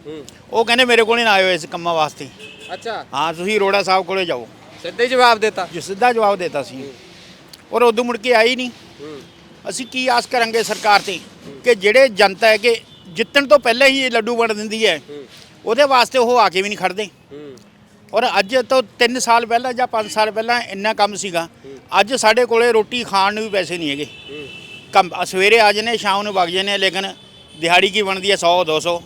ਉਹ ਕਹਿੰਦੇ ਮੇਰੇ ਕੋਲ ਨਾ ਆਇਓ ਇਸ ਕੰਮਾਂ ਵਾਸਤੇ। ਅੱਛਾ। ਹਾਂ ਤੁਸੀਂ ਰੋੜਾ ਸਾਹਿਬ ਕੋਲੇ ਜਾਓ। ਸਿੱਧੇ ਜਵਾਬ ਦਿੱਤਾ। ਜੋ ਸਿੱਧਾ ਜਵਾਬ ਦਿੱਤਾ ਸੀ। ਔਰ ਉਦੋਂ ਮੁੜ ਕੇ ਆਈ ਨਹੀਂ। ਅਸੀਂ ਕੀ ਆਸ ਕਰਾਂਗੇ ਸਰਕਾਰ ਤੇ ਕਿ ਜਿਹੜੇ ਜਨਤਾ ਹੈ ਕਿ ਜਿੱਤਣ ਤੋਂ ਪਹਿਲਾਂ ਹੀ ਇਹ ਲੱਡੂ ਵੰਡ ਦਿੰਦੀ ਹੈ ਉਹਦੇ ਵਾਸਤੇ ਉਹ ਆ ਕੇ ਵੀ ਨਹੀਂ ਖੜਦੇ। ਔਰ ਅੱਜ ਤੋਂ 3 ਸਾਲ ਪਹਿਲਾਂ ਜਾਂ 5 ਸਾਲ ਪਹਿਲਾਂ ਇੰਨਾ ਕੰਮ ਸੀਗਾ। ਅੱਜ ਸਾਡੇ ਕੋਲੇ ਰੋਟੀ ਖਾਣ ਨੂੰ ਵੀ ਪੈਸੇ ਨਹੀਂ ਹੈਗੇ। ਕੰਮ ਸਵੇਰੇ ਆ ਜਨੇ ਸ਼ਾਮ ਨੂੰ ਵਗ ਜਨੇ ਲੇਕਿਨ ਦਿਹਾੜੀ ਕੀ ਬਣਦੀ ਹੈ? 100 200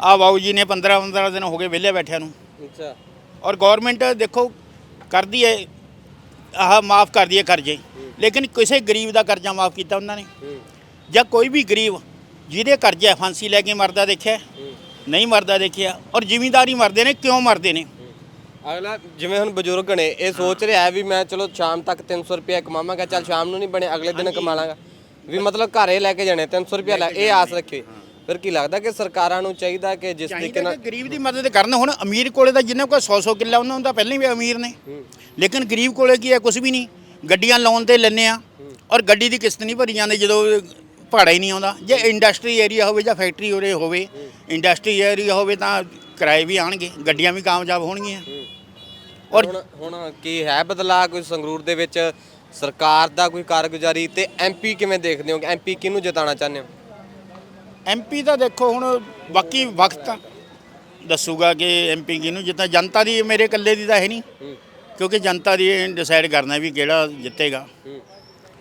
ਆ ਬਾਊ ਜੀ ਨੇ 15 15 ਦਿਨ ਹੋ ਗਏ ਵਿਹਲੇ ਬੈਠਿਆਂ ਨੂੰ। ਅੱਛਾ। ਔਰ ਗਵਰਨਮੈਂਟ ਦੇਖੋ ਕਰਦੀ ਹੈ। ਆਹ ਮਾਫ ਕਰਦੀ ਹੈ ਕਰਜ਼ੇ ਲੇਕਿਨ ਕਿਸੇ ਗਰੀਬ ਦਾ ਕਰਜ਼ਾ ਮਾਫ ਕੀਤਾ ਉਹਨਾਂ ਨੇ। ਜਾਂ ਕੋਈ ਵੀ ਗਰੀਬ ਜਿਹਦੇ ਕਰਜ਼ਾ ਫਾਂਸੀ ਲੈ ਕੇ ਮਰਦਾ ਦੇਖਿਆ ਨਹੀਂ ਮਰਦਾ ਦੇਖਿਆ ਔਰ ਜ਼ਿਮੀਂਦਾਰੀ ਮਰਦੇ ਨੇ ਕਿਉਂ ਮਰਦੇ ਨੇ? ਅਗਲਾ ਜਿਵੇਂ ਹੁਣ ਬਜ਼ੁਰਗ ਨੇ ਇਹ ਸੋਚ ਰਿਹਾ ਵੀ ਮੈਂ ਚਲੋ ਸ਼ਾਮ ਤੱਕ 300 ਰੁਪਏ ਕਮਾਵਾਂਗਾ ਚੱਲ ਸ਼ਾਮ ਨੂੰ ਨਹੀਂ ਬਣੇ ਅਗਲੇ ਦਿਨ ਕਮਾ ਲਾਂਗਾ। ਵੀ ਮਤਲਬ ਘਰੇ ਲੈ ਕੇ ਜਾਣੇ 300 ਰੁਪਏ ਲੈ ਇਹ ਆਸ ਰੱਖੇ। ਫਿਰ ਕੀ ਲੱਗਦਾ ਕਿ ਸਰਕਾਰਾਂ ਨੂੰ ਚਾਹੀਦਾ ਕਿ ਜਿਸ ਤਰੀਕੇ ਚਾਹੀਦਾ ਨਾਲ ਕਿ ਗਰੀਬ ਦੀ ਮਦਦ ਕਰਨ। ਹੁਣ ਅਮੀਰ ਕੋਲੇ ਤਾਂ ਜਿੰਨੇ ਕੋਲ 100 100 ਕਿੱਲਾ ਉਹਨਾਂ ਨੂੰ ਤਾਂ ਪਹਿਲਾਂ ਹੀ ਵੀ ਅਮੀਰ ਨੇ। ਲੇਕਿਨ ਗਰੀਬ ਕੋਲੇ ਕੀ ਹੈ? ਕੁਝ ਵੀ ਨਹੀਂ। ਗੱਡੀਆਂ ਲੋਨ ਤੇ ਲੈਂਦੇ ਆ ਔਰ ਗੱਡੀ ਦੀ ਕਿਸ਼ਤ ਨਹੀਂ ਭਰੀ ਜਾਂਦੀ ਜਦੋਂ ਭਾੜਾ ਹੀ ਨਹੀਂ ਆਉਂਦਾ। ਜੇ ਇੰਡਸਟਰੀ ਏਰੀਆ ਹੋਵੇ ਜਾਂ ਫੈਕਟਰੀ ਉਰੇ ਹੋਵੇ ਇੰਡਸਟਰੀ ਏਰੀਆ ਹੋਵੇ ਤਾਂ ਕਿਰਾਏ ਵੀ ਆਣਗੇ ਗੱਡੀਆਂ ਵੀ ਕਾਮਯਾਬ ਹੋਣਗੀਆਂ। ਔਰ ਹੁਣ ਹੁਣ ਕੀ ਹੈ ਬਦਲਾਅ? ਕੋਈ ਸੰਗਰੂਰ ਦੇ ਵਿੱਚ ਸਰਕਾਰ ਦਾ ਕੋਈ ਕਾਰਗੁਜ਼ਾਰੀ ਤੇ ਐਮਪੀ ਕਿਵੇਂ ਦੇਖਦੇ ਹੋ? ਐਮਪੀ ਕਿਹਨੂੰ ਜਿਤਾਉਣਾ ਚਾਹੁੰਦੇ ਹੋ? ਐਮਪੀ ਤਾਂ ਦੇਖੋ ਹੁਣ ਬਾਕੀ ਵਕਤ ਦੱਸੂਗਾ ਕਿ ਐਮਪੀ ਕਿਹਨੂੰ ਜਿੱਦਾਂ ਜਨਤਾ ਦੀ ਮੇਰੇ ਇਕੱਲੇ ਦੀ ਤਾਂ ਹੈ ਨਹੀਂ ਕਿਉਂਕਿ ਜਨਤਾ ਦੀ ਡਿਸਾਈਡ ਕਰਨਾ ਵੀ ਕਿਹੜਾ ਜਿੱਤੇਗਾ।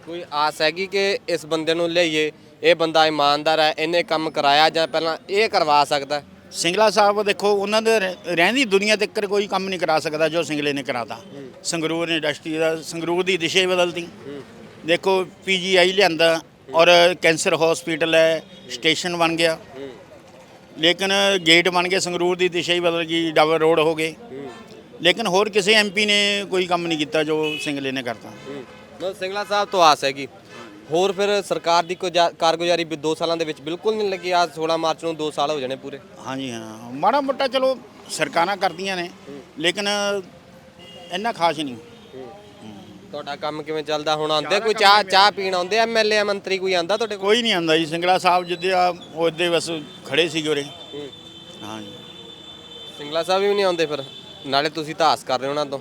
ਕੋਈ ਆਸ ਹੈਗੀ ਕਿ ਇਸ ਬੰਦੇ ਨੂੰ ਲਿਆਈਏ ਇਹ ਬੰਦਾ ਇਮਾਨਦਾਰ ਹੈ ਇਹਨੇ ਕੰਮ ਕਰਾਇਆ ਜਾਂ ਪਹਿਲਾਂ ਇਹ ਕਰਵਾ ਸਕਦਾ? ਸਿੰਗਲਾ ਸਾਹਿਬ ਦੇਖੋ ਉਹਨਾਂ ਦੇ ਰਹਿ- ਰਹਿੰਦੀ ਦੁਨੀਆ ਤੱਕ ਕੋਈ ਕੰਮ ਨਹੀਂ ਕਰਾ ਸਕਦਾ ਜੋ ਸਿੰਗਲੇ ਨੇ ਕਰਾਤਾ। ਸੰਗਰੂਰ ਇੰਡਸਟਰੀ ਦਾ ਸੰਗਰੂਰ ਦੀ ਦਿਸ਼ਾ ਹੀ ਬਦਲਤੀ। ਦੇਖੋ ਪੀਜੀਆਈ ਲਿਆਂਦਾ ਔਰ ਕੈਂਸਰ ਹਸਪੀਟਲ ਹੈ ਸਟੇਸ਼ਨ ਬਣ ਗਿਆ। ਲੇਕਿਨ ਗੇਟ ਬਣ ਗਏ ਸੰਗਰੂਰ ਦੀ ਦਿਸ਼ਾ ਹੀ ਬਦਲ ਗਈ ਡਬਲ ਰੋਡ ਹੋ ਗਏ। ਲੇਕਿਨ ਹੋਰ ਕਿਸੇ ਐਮਪੀ ਨੇ ਕੋਈ ਕੰਮ ਨਹੀਂ ਕੀਤਾ ਜੋ ਸਿੰਗਲੇ ਨੇ ਕਰਤਾ। ਮਤਲਬ ਸਿੰਗਲਾ ਸਾਹਿਬ ਤੋਂ ਆਸ ਹੈਗੀ। ਹੋਰ ਫਿਰ ਸਰਕਾਰ ਦੀ ਕੋਈ ਕਾਰਗੁਜ਼ਾਰੀ ਵੀ 2 ਸਾਲਾਂ ਦੇ ਵਿੱਚ ਬਿਲਕੁਲ ਨਹੀਂ ਲੱਗੀ। ਆ 16 ਮਾਰਚ ਨੂੰ 2 ਸਾਲ ਹੋ ਜਾਣੇ ਪੂਰੇ। ਹਾਂਜੀ ਹਾਂ। ਮਾੜਾ ਮੋਟਾ ਚਲੋ ਸਰਕਾਰਾਂ ਕਰਦੀਆਂ ਨੇ ਲੇਕਿਨ ਇੰਨਾ ਖਾਸ ਨਹੀਂ। ਤੁਹਾਡਾ ਕੰਮ ਕਿਵੇਂ ਚੱਲਦਾ? ਹੁਣ ਆਉਂਦੇ ਕੋਈ ਚਾਹ ਚਾਹ ਪੀਣ ਆਉਂਦੇ ਐਮਐਲਏ ਮੰਤਰੀ ਕੋਈ ਆਂਦਾ ਤੁਹਾਡੇ ਕੋਲ? ਕੋਈ ਨਹੀਂ ਆਂਦਾ ਜੀ। ਸਿੰਗਲਾ ਸਾਹਿਬ ਜਿੱਦੇ ਆ ਉਹਦੇ ਬਸ ਖੜੇ ਸੀਗੇ ਉਰੇ। ਹਾਂਜੀ ਸਿੰਗਲਾ ਸਾਹਿਬ ਵੀ ਨਹੀਂ ਆਉਂਦੇ ਫਿਰ? ਨਾਲੇ ਤੁਸੀਂ ਤਾਂ ਆਸ ਕਰ ਰਹੇ ਹੋ ਉਹਨਾਂ ਤੋਂ।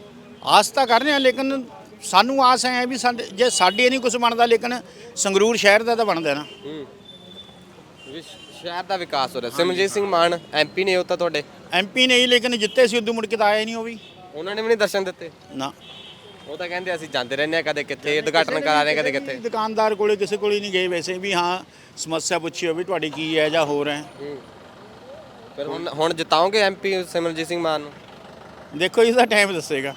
ਆਸ ਤਾਂ ਕਰ ਰਹੇ ਆ ਲੇਕਿਨ ਸਾਨੂੰ ਆਸ ਹੈ ਵੀ ਸਾਡੇ ਜੇ ਸਾਡੇ ਨਹੀਂ ਕੁਝ ਬਣਦਾ ਲੇਕਿਨ ਸੰਗਰੂਰ ਸ਼ਹਿਰ ਦਾ ਤਾਂ ਬਣਦਾ ਨਾ। ਵੀ ਸ਼ਹਿਰ ਦਾ ਵਿਕਾਸ ਹੋ ਰਿਹਾ। ਸਿਮਰਜੀਤ ਸਿੰਘ ਮਾਨ ਐਮਪੀ ਨੇ ਉਹ ਤਾਂ ਤੁਹਾਡੇ। ਐਮਪੀ ਨਹੀਂ ਲੇਕਿਨ ਜਿੱਤੇ ਸੀ ਉਦੋਂ ਮੁੜ ਕੇ ਤਾਂ ਆਏ ਨਹੀਂ ਉਹ ਵੀ। ਉਹਨਾਂ ਨੇ ਵੀ ਨਹੀਂ ਦਰਸ਼ਨ ਦਿੱਤੇ? ਨਾ। ਉਹ ਤਾਂ ਕਹਿੰਦੇ ਅਸੀਂ ਜਾਂਦੇ ਰਹਿੰਦੇ ਆ ਕਦੇ ਕਿੱਥੇ ਉਦਘਾਟਨ ਕਰਾ ਰਹੇ ਕਦੇ ਕਿੱਥੇ। ਦੁਕਾਨਦਾਰ ਕੋਲੇ ਕਿਸੇ ਕੋਲੇ ਨਹੀਂ ਗਏ ਵੈਸੇ ਵੀ ਹਾਂ ਸਮੱਸਿਆ ਪੁੱਛੀ ਹੋਵੇ ਤੁਹਾਡੀ ਕੀ ਹੈ ਜਾਂ ਹੋਰ ਹੈ। ਫਿਰ ਹੁਣ ਹੁਣ ਜਿਤਾਓਗੇ ਐਮਪੀ ਸਿਮਰਜੀਤ ਸਿੰਘ ਮਾਨ ਨੂੰ? ਦੇਖੋ ਇਹਦਾ ਟਾਈਮ ਦੱਸੇਗਾ।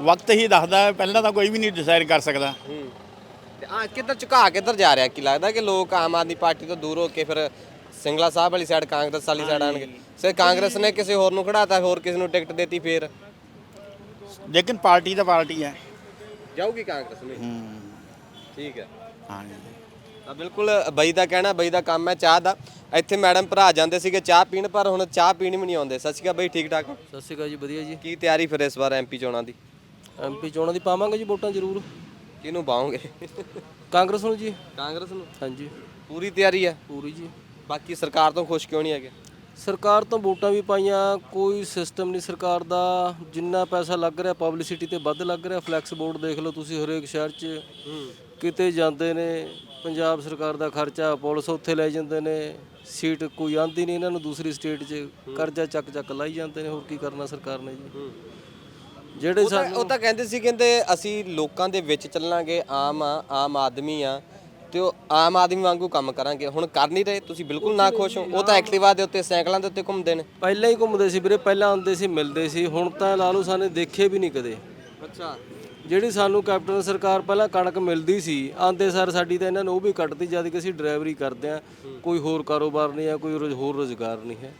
ਵਕਤ ਹੀ ਦੱਸਦਾ ਹੈ, ਪਹਿਲਾਂ ਤਾਂ ਕੋਈ ਵੀ ਨਹੀਂ ਡਿਸਾਈਡ ਕਰ ਸਕਦਾ। ਤੇ ਆ ਕਿੱਧਰ ਝੁਕਾ ਕਿੱਧਰ ਜਾ ਰਿਹਾ? ਕੀ ਲੱਗਦਾ ਕਿ ਲੋਕ ਆਮ ਆਦਮੀ ਪਾਰਟੀ ਤੋਂ ਦੂਰ ਹੋ ਕੇ ਫਿਰ ਸਿੰਗਲਾ ਸਾਹਿਬ ਵਾਲੀ ਸਾਈਡ ਕਾਂਗਰਸ ਵਾਲੀ ਸਾਈਡ ਆਣਗੇ ਸੇ ਕਾਂਗਰਸ ਨੇ ਕਿਸੇ ਹੋਰ ਨੂੰ ਖੜਾਤਾ ਹੋਰ ਕਿਸੇ ਨੂੰ ਟਿਕਟ ਦੇਤੀ ਫੇਰ? ਲੇਕਿਨ ਪਾਰਟੀ ਤਾਂ ਪਾਰਟੀ ਹੈ। ਜਾਊਗੀ ਕਾਂਗਰਸ ਨੂੰ ਹੂੰ। ਠੀਕ ਹੈ। ਹਾਂਜੀ। ਤਾਂ ਬਿਲਕੁਲ ਬਈ ਦਾ ਕਹਿਣਾ ਬਈ ਦਾ ਕੰਮ ਹੈ ਚਾਹ ਦਾ। ਇੱਥੇ ਮੈਡਮ ਭਰਾ ਜਾਂਦੇ ਸੀਗੇ ਚਾਹ ਪੀਣ ਪਰ ਹੁਣ ਚਾਹ ਪੀਣ ਵੀ ਨਹੀਂ ਆਉਂਦੇ। ਸਤਿ ਸ਼੍ਰੀ ਅਕਾਲ ਬਈ ਠੀਕ ਠਾਕ ਹੋ? ਸਤਿ ਸ਼੍ਰੀ ਅਕਾਲ ਜੀ ਵਧੀਆ ਜੀ। ਕੀ ਤਿਆਰੀ ਫਿਰ ਇਸ ਵਾਰ ਐਮਪੀ ਚੋਣਾਂ ਦੀ? ਐਮਪੀ ਚੋਣਾਂ ਦੀ ਪਾਵਾਂਗੇ ਜੀ ਵੋਟਾਂ ਜ਼ਰੂਰ। ਕਿਹਨੂੰ ਪਾਉਂਗੇ ਕਾਂਗਰਸ ਨੂੰ ਜੀ। ਕਾਂਗਰਸ ਨੂੰ? ਹਾਂਜੀ। ਪੂਰੀ ਤਿਆਰੀ ਹੈ? ਪੂਰੀ ਜੀ। ਬਾਕੀ ਸਰਕਾਰ ਤੋਂ ਖੁਸ਼ ਕਿਉਂ ਨਹੀਂ ਹੈਗੇ? ਸਰਕਾਰ ਤੋਂ ਵੋਟਾਂ ਵੀ ਪਾਈਆਂ ਕੋਈ ਸਿਸਟਮ ਨਹੀਂ ਸਰਕਾਰ ਦਾ ਜਿੰਨਾ ਪੈਸਾ ਲੱਗ ਰਿਹਾ ਪਬਲਿਸਿਟੀ ਤੇ ਵੱਧ ਲੱਗ ਰਿਹਾ ਫਲੈਕਸ ਬੋਰਡ ਦੇਖ ਲਓ ਤੁਸੀਂ ਹਰੇਕ ਸ਼ਹਿਰ 'ਚ। ਕਿਤੇ ਜਾਂਦੇ ਨੇ ਪੰਜਾਬ ਸਰਕਾਰ ਦਾ ਖਰਚਾ ਪੁਲਿਸ ਉੱਥੇ ਲੈ ਜਾਂਦੇ ਨੇ ਸੀਟ ਕੋਈ ਆਂਦੀ ਨਹੀਂ ਇਹਨਾਂ ਨੂੰ ਦੂਸਰੀ ਸਟੇਟ 'ਚ ਕਰਜ਼ਾ ਚੱਕ ਚੱਕ ਲਾਈ ਜਾਂਦੇ ਨੇ ਹੋਰ ਕੀ ਕਰਨਾ ਸਰਕਾਰ ਨੇ ਜੀ। ਜਿਹੜੇ ਉਹ ਤਾਂ ਸਾਨੂੰ ਉਹ ਤਾਂ ਕਹਿੰਦੇ ਸੀ ਕਹਿੰਦੇ ਅਸੀਂ ਲੋਕਾਂ ਦੇ ਵਿੱਚ ਚੱਲਾਂਗੇ ਆਮ ਆ ਆਮ ਆਦਮੀ ਆ ਤੇ ਉਹ ਆਮ ਆਦਮੀ ਵਾਂਗੂ ਕੰਮ ਕਰਾਂਗੇ। ਹੁਣ ਕਰ ਨਹੀਂ ਰਹੇ ਤੁਸੀਂ ਬਿਲਕੁਲ ਨਾ ਖੁਸ਼ ਹੋ। ਉਹ ਤਾਂ ਐਕਟਿਵਾ ਦੇ ਉੱਤੇ ਸਾਈਕਲਾਂ ਦੇ ਉੱਤੇ ਘੁੰਮਦੇ ਨੇ। ਪਹਿਲਾਂ ਹੀ ਘੁੰਮਦੇ ਸੀ ਵੀਰੇ ਪਹਿਲਾਂ ਆਉਂਦੇ ਸੀ ਮਿਲਦੇ ਸੀ। ਹੁਣ ਤਾਂ ਲਾ ਲਓ ਸਾਨੇ ਦੇਖੇ ਵੀ ਨਹੀਂ ਕਦੇ। ਅੱਛਾ। ਜਿਹੜੀ ਸਾਨੂੰ ਕੈਪਟਨ ਸਰਕਾਰ ਪਹਿਲਾਂ ਕਣਕ ਮਿਲਦੀ ਸੀ ਆਂਦੇ ਸਰ ਸਾਡੀ ਤਾਂ ਇਹਨਾਂ ਨੂੰ ਉਹ ਵੀ ਕੱਟਦੀ ਜਦ ਕਿ ਅਸੀਂ ਡਰਾਈਵਰੀ ਕਰਦੇ ਆ ਕੋਈ ਹੋਰ ਕਾਰੋਬਾਰ ਨਹੀਂ ਆ ਕੋਈ ਰੋਜ਼ ਹੋਰ ਰੋਜ਼ਗਾਰ ਨਹੀਂ ਹੈ।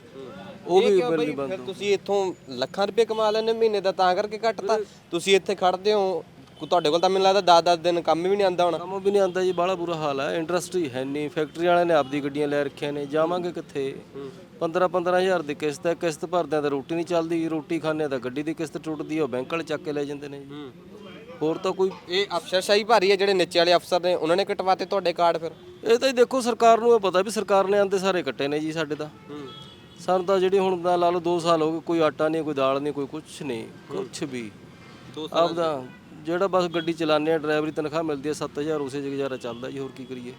ਉਹ ਵੀ ਬਈ? ਫਿਰ ਤੁਸੀਂ ਇੱਥੋਂ ਲੱਖਾਂ ਰੁਪਏ ਕਮਾ ਲੈਂਦੇ ਹੋ ਮਹੀਨੇ ਦਾ ਤਾਂ ਕਰਕੇ ਘਟਤਾ। ਤੁਸੀਂ ਇੱਥੇ ਖੜਦੇ ਹੋ ਕੋ ਤੁਹਾਡੇ ਕੋਲ ਤਾਂ ਮੈਨੂੰ ਲੱਗਦਾ 10-10 ਦਿਨ ਕੰਮ ਵੀ ਨਹੀਂ ਆਂਦਾ ਹੋਣਾ। ਕੰਮ ਵੀ ਨਹੀਂ ਆਂਦਾ ਜੀ ਬਾਹਲਾ ਬੁਰਾ ਹਾਲ ਹੈ ਇੰਡਸਟਰੀ ਹੈ ਨਹੀਂ ਫੈਕਟਰੀ ਵਾਲਿਆਂ ਨੇ ਆਪਦੀ ਗੱਡੀਆਂ ਲੈ ਰੱਖੀਆਂ ਨੇ ਜਾਵਾਂਗੇ ਕਿੱਥੇ? 15 15000 ਦੀ ਕਿਸ਼ਤ ਹੈ ਕਿਸ਼ਤ ਭਰਦਿਆਂ ਤਾਂ ਰੋਟੀ ਨਹੀਂ ਚੱਲਦੀ ਰੋਟੀ ਖਾਂਦੇ ਤਾਂ ਗੱਡੀ ਦੀ ਕਿਸ਼ਤ ਟੁੱਟਦੀ ਹੈ ਉਹ ਬੈਂਕ ਵਾਲੇ ਚੱਕ ਕੇ ਲੈ ਜਾਂਦੇ ਨੇ ਜੀ। ਹੋਰ ਤਾਂ ਕੋਈ ਇਹ ਅਫਸਰਸ਼ਾਹੀ ਭਾਰੀ ਹੈ ਜਿਹੜੇ ਨੀਚੇ ਵਾਲੇ ਅਫਸਰ ਨੇ ਉਹਨਾਂ ਨੇ ਕਟਵਾਤੇ ਤੁਹਾਡੇ ਕਾਰਡ ਫਿਰ? ਇਹ ਤਾਂ ਜੀ ਦੇਖੋ ਸਰਕਾਰ ਨੂੰ ਇਹ ਪਤਾ ਵੀ ਸਰਕਾਰ ਨੇ ਆਂਦੇ ਸਾਰੇ ਕੱਟੇ ਨੇ ਜੀ ਸਾਡੇ ਤਾਂ। ਸਾਨੂੰ ਤਾਂ ਜਿਹੜੀ ਹੁਣ ਦਾ ਲਾ ਲਓ 2 ਸਾਲ ਹੋ ਗਏ ਕੋਈ ਆਟਾ ਨਹੀਂ ਕੋਈ ਦਾਲ ਨਹੀਂ ਕੋਈ ਕੁਛ ਨਹੀਂ ਕੁਛ ਵੀ। ਆਪਦਾ ਜਿਹੜਾ ਬਸ ਗੱਡੀ ਚਲਾਉਂਦੇ ਆ ਡਰਾਈਵਰੀ ਤਨਖਾਹ ਮਿਲਦੀ ਹੈ 7000 ਉਸੇ 'ਚ ਗੁਜ਼ਾਰਾ ਚੱਲਦਾ ਜੀ ਹੋਰ ਕੀ ਕਰੀਏ।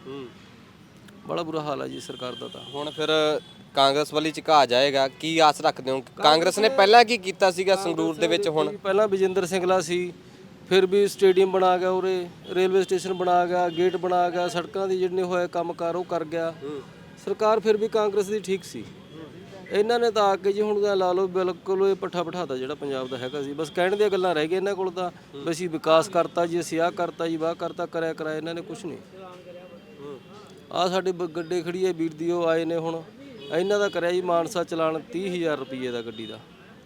ਬੜਾ ਬੁਰਾ ਹਾਲ ਹੈ ਜੀ ਸਰਕਾਰ ਦਾ ਤਾਂ। ਹੁਣ ਫਿਰ ਕਾਂਗਰਸ ਵਾਲੀ ਝੁਕਾ ਜਾਏਗਾ ਕੀ ਆਸ ਰੱਖਦੇ ਹੋ? ਕਾਂਗਰਸ ਨੇ ਪਹਿਲਾਂ ਕੀ ਕੀਤਾ ਸੀਗਾ ਸੰਗਰੂਰ ਦੇ ਵਿੱਚ ਹੁਣ? ਪਹਿਲਾਂ ਵਿਜੇਂਦਰ ਸਿੰਘਲਾ ਸੀ ਫਿਰ ਵੀ ਸਟੇਡੀਅਮ ਬਣਾ ਗਿਆ ਉਰੇ ਰੇਲਵੇ ਸਟੇਸ਼ਨ ਬਣਾ ਗਿਆ ਗੇਟ ਬਣਾ ਗਿਆ ਸੜਕਾਂ ਦੀ ਜਿਹੜੇ ਹੋਏ ਕੰਮਕਾਰ ਉਹ ਕਰ ਗਿਆ। ਸਰਕਾਰ ਫਿਰ ਵੀ ਕਾਂਗਰਸ ਦੀ ਠੀਕ ਸੀ। ਇਹਨਾਂ ਨੇ ਤਾਂ ਆ ਕੇ ਜੀ ਹੁਣ ਤਾਂ ਲਾ ਲਓ ਬਿਲਕੁਲ ਇਹ ਪੱਠਾ ਬਿਠਾਤਾ ਜਿਹੜਾ ਪੰਜਾਬ ਦਾ ਹੈਗਾ ਸੀ। ਬਸ ਕਹਿਣ ਦੀਆਂ ਗੱਲਾਂ ਰਹਿ ਗਈਆਂ ਇਹਨਾਂ ਕੋਲ ਤਾਂ ਵੀ ਅਸੀਂ ਵਿਕਾਸ ਕਰਤਾ ਜੀ, ਅਸੀਂ ਆਹ ਕਰਤਾ ਜੀ, ਵਾਹ ਕਰਤਾ, ਕਰਿਆ ਕਰਾਇਆ, ਇਹਨਾਂ ਨੇ ਕੁਝ ਨਹੀਂ। ਆ ਸਾਡੇ ਬ- ਗੱਡੇ ਖੜੀ ਹੈ ਵੀਰ ਦੀ ਉਹ ਆਏ ਨੇ ਹੁਣ। ਇਹਨਾਂ ਦਾ ਕਰਿਆ ਜੀ ਮਾਨਸਾ ਚਲਾਨ 30000 ਰੁਪਏ ਦਾ ਗੱਡੀ ਦਾ।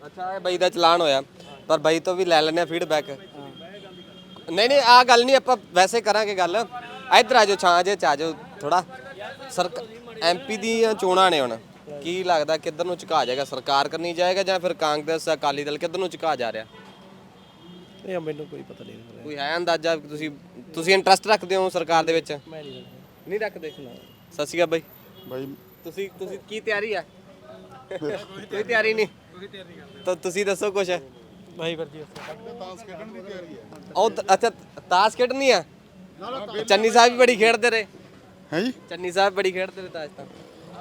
ਅੱਛਾ, ਇਹ ਬਾਈ ਦਾ ਚਲਾਨ ਹੋਇਆ। ਪਰ ਬਾਈ ਤੋਂ ਵੀ ਲੈ ਲੈਣੇ ਆ ਫੀਡਬੈਕ ਨਹੀਂ ਨਹੀਂ ਆ ਗੱਲ ਨਹੀਂ, ਆਪਾਂ ਵੈਸੇ ਕਰਾਂਗੇ ਗੱਲ। ਇੱਧਰ ਆ ਜਾਓ, ਛਾਂ ਜੇ, ਚ ਆ ਜਾਓ ਥੋੜਾ ਸਰ ਐਮਪੀ ਦੀਆਂ ਚੋਣਾਂ ਨੇ ਹੁਣ। ਕੀ ਲੱਗਦਾ ਕਿੱਧਰ ਨੂੰ ਝੁਕਾ ਜਾਏਗਾ? ਸਰਕਾਰ ਕਰਨੀ ਜਾਏਗਾ ਜਾਂ ਫਿਰ ਕਾਂਗਰਸ ਅਕਾਲੀ ਦਲ ਕਿੱਧਰ ਨੂੰ ਝੁਕਾ ਜਾ ਰਿਹਾ? ਇਹ ਮੈਨੂੰ ਕੋਈ ਪਤਾ ਨਹੀਂ ਕੋਈ ਹੈ ਅੰਦਾਜ਼ਾ ਤੁਸੀਂ ਤੁਸੀਂ ਇੰਟਰਸਟ ਰੱਖਦੇ ਹੋ ਸਰਕਾਰ ਦੇ ਵਿੱਚ? ਮੈਂ ਨਹੀਂ ਨਹੀਂ ਰੱਖਦੇ? ਸਤਿ ਸ਼੍ਰੀ ਅਕਾਲ ਬਾਈ। ਬਾਈ। ਤੁਸੀਂ ਤੁਸੀਂ ਕੀ ਤਿਆਰੀ ਹੈ ਕੋਈ ਤਿਆਰੀ ਨਹੀਂ? ਤਾਂ ਤੁਸੀਂ ਦੱਸੋ ਕੁਛ। ਭਾਈ ਵਰਜੀ ਤਾਂਸ ਖੇਡਣ ਦੀ ਤਿਆਰੀ ਹੈ ਉਹ ਤ- ਅੱਛਾ ਤਾਸ਼ ਖੇਡਣੀ ਆ? ਚੰਨੀ ਸਾਹਿਬ ਵੀ ਬੜੀ ਖੇਡਦੇ ਰਹੇ। ਹੈ ਜੀ। ਚੰਨੀ ਸਾਹਿਬ ਬੜੀ ਖੇਡਦੇ ਰਹੇ ਤਾਸ਼ ਤਾਂ।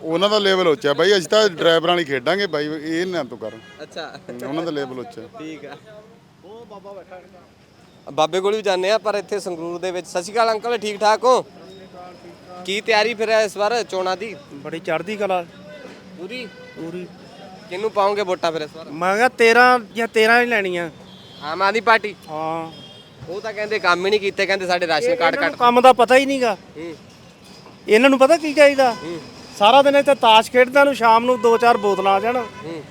ਉਹਨਾਂ ਦਾ ਲੈਵਲ ਉੱਚਾ ਬਾਈ ਅਸੀਂ ਤਾਂ ਡਰਾਈਵਰਾਂ ਵਾਲੀ ਖੇਡਾਂਗੇ ਬਾਈ ਇਹ ਨਾ ਤੂੰ ਕਰ। ਅੱਛਾ। ਉਹਨਾਂ ਦਾ ਲੈਵਲ ਉੱਚਾ। ਠੀਕ ਆ। ਉਹ ਬਾਬਾ ਬੈਠਾ ਬਾਬੇ ਕੋਲ ਵੀ ਜਾਂਦੇ ਆ ਪਰ ਇੱਥੇ ਸੰਗਰੂਰ ਦੇ ਵਿੱਚ। ਸਤਿ ਸ਼੍ਰੀ ਅਕਾਲ ਅੰਕਲ ਠੀਕ ਠਾਕ ਹੋ? ਕੀ ਤਿਆਰੀ ਫਿਰ ਇਸ ਵਾਰ ਚੋਣਾਂ ਦੀ? ਬੜੀ ਚੜ੍ਹਦੀ ਕਲਾ। ਪੂਰੀ? ਪੂਰੀ। ਕਿਹਨੂੰ ਪਾਉਂਗੇ ਵੋਟਾਂ ਫਿਰ ਇਸ ਵਾਰ? ਮੈਂ ਕਿਹਾ 13 ਜਾਂ 13 ਹੀ ਲੈਣੀਆਂ। ਆਮ ਆਦਮੀ ਪਾਰਟੀ? ਹਾਂ। ਉਹ ਤਾਂ ਕਹਿੰਦੇ ਕੰਮ ਹੀ ਨਹੀਂ ਕੀਤੇ ਕਹਿੰਦੇ ਸਾਡੇ ਰਾਸ਼ਨ ਕਾਰਡ ਕੱਟ ਕੰਮ ਦਾ ਪਤਾ ਹੀ ਨਹੀਂਗਾ ਇਹਨਾਂ ਨੂੰ ਪਤਾ ਕੀ ਚਾਹੀਦਾ? ਸਾਰਾ ਦਿਨ ਇੱਥੇ ਤਾਸ਼ ਖੇਡਦਿਆਂ ਨੂੰ ਸ਼ਾਮ ਨੂੰ ਦੋ ਚਾਰ ਬੋਤਲਾਂ ਆ ਜਾਣ। ਹੂੰ।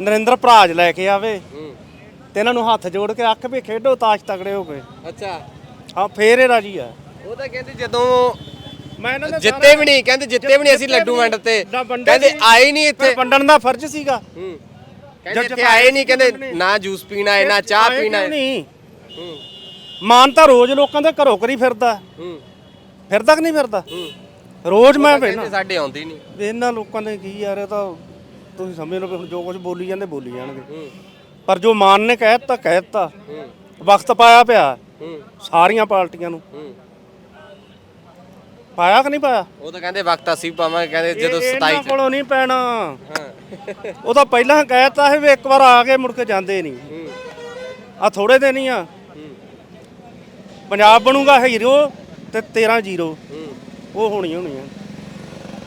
ਨਰਿੰਦਰ ਭਰਾਜ ਲੈ ਕੇ ਆਵੇ ਹੂੰ। ਤੇ ਇਹਨਾਂ ਨੂੰ ਹੱਥ ਜੋੜ ਕੇ ਆਖ ਵੀ ਖੇਡੋ ਤਾਸ਼ ਤਗੜੇ ਹੋ ਕੇ। ਅੱਛਾ। ਹਾਂ ਫੇਰ ਇਹ ਰਾਜੀ ਆ। ਉਹ ਤਾਂ ਕਹਿੰਦੇ ਜਦੋਂ ਮੈਂ ਇਹਨਾਂ ਦੇ ਜਿੱਤੇ ਵੀ ਨਹੀਂ ਕਹਿੰਦੇ ਜਿੱਤੇ ਵੀ ਨਹੀਂ ਅਸੀਂ ਲੱਡੂ ਨਾ ਵੰਡੇ ਕਹਿੰਦੇ ਸੀ। ਆਏ ਨਹੀਂ ਇੱਥੇ। ਵੰਡਣ ਦਾ ਫਰਜ਼ ਸੀਗਾ। ਹੂੰ। ਕਹਿੰਦੇ ਇੱਥੇ ਆਏ ਨਹੀਂ ਕਹਿੰਦੇ ਨਾ ਜੂਸ ਪੀਣਾ ਹੈ ਨਾ ਚਾਹ ਆਏ ਪੀਣਾ ਹੈ। ਨਹੀਂ? ਹੂੰ। ਮਾਨ ਤਾਂ ਰੋਜ਼ ਲੋਕਾਂ ਦੇ ਘਰੋਂ ਘਰੀ ਫਿਰਦਾ। ਹੂੰ। ਫਿਰਦਾ ਕਿ ਨਹੀਂ ਫਿਰਦਾ? ਹੂੰ। ਰੋਜ਼ ਮੈਂ ਕਹਿੰਦੇ ਵੇਖਣਾ ਸਾਡੇ ਆਉਂਦੀ ਨਹੀਂ। ਇਹਨਾਂ ਲੋਕਾਂ ਨੇ ਕੀ ਯਾਰ ਇਹ ਤਾਂ ਤੁਸੀਂ ਸਮਝ ਲਓ ਵੀ ਹੁਣ ਜੋ ਕੁਝ ਬੋਲੀ ਜਾਂਦੇ ਬੋਲੀ ਜਾਣਗੇ। ਹੂੰ। ਪਰ ਜੋ ਮਾਨ ਨੇ ਕਹਿ ਦਿੱਤਾ ਕਹਿ ਦਿੱਤਾ ਹੂੰ। ਵਕਤ ਪਾਇਆ ਪਿਆ। ਹੂੰ। ਸਾਰੀਆਂ ਪਾਰਟੀਆਂ ਨੂੰ। ਹੂੰ। ਪਾਇਆ ਕਿ ਨਹੀਂ ਪਾਇਆ? ਉਹ ਤਾਂ ਕਹਿੰਦੇ ਵਕਤ ਅਸੀਂ ਪਾਵਾਂਗੇ ਕਹਿੰਦੇ ਜਦੋਂ ਇਹ- 27 ਇਹਨਾਂ ਚ ਕੋਲੋਂ ਨਹੀਂ ਪੈਣਾ। ਹਾਂ। ਉਹ ਤਾਂ ਪਹਿਲਾਂ ਕਹਿ ਦਿੱਤਾ ਸੀ ਵੀ ਇੱਕ ਵਾਰ ਆ ਕੇ ਮੁੜ ਕੇ ਜਾਂਦੇ ਨਹੀਂ। ਹੂੰ। ਆ ਥੋੜੇ ਦਿਨ ਹੀ ਆ। ਹੂੰ। ਪੰਜਾਬ ਬਣੂਗਾ ਹੀਰੋ ਤੇ 13 ਜ਼ੀਰੋ। ਹੂੰ। ਉਹ ਹੋਣੀ ਹੋਣੀ ਆ।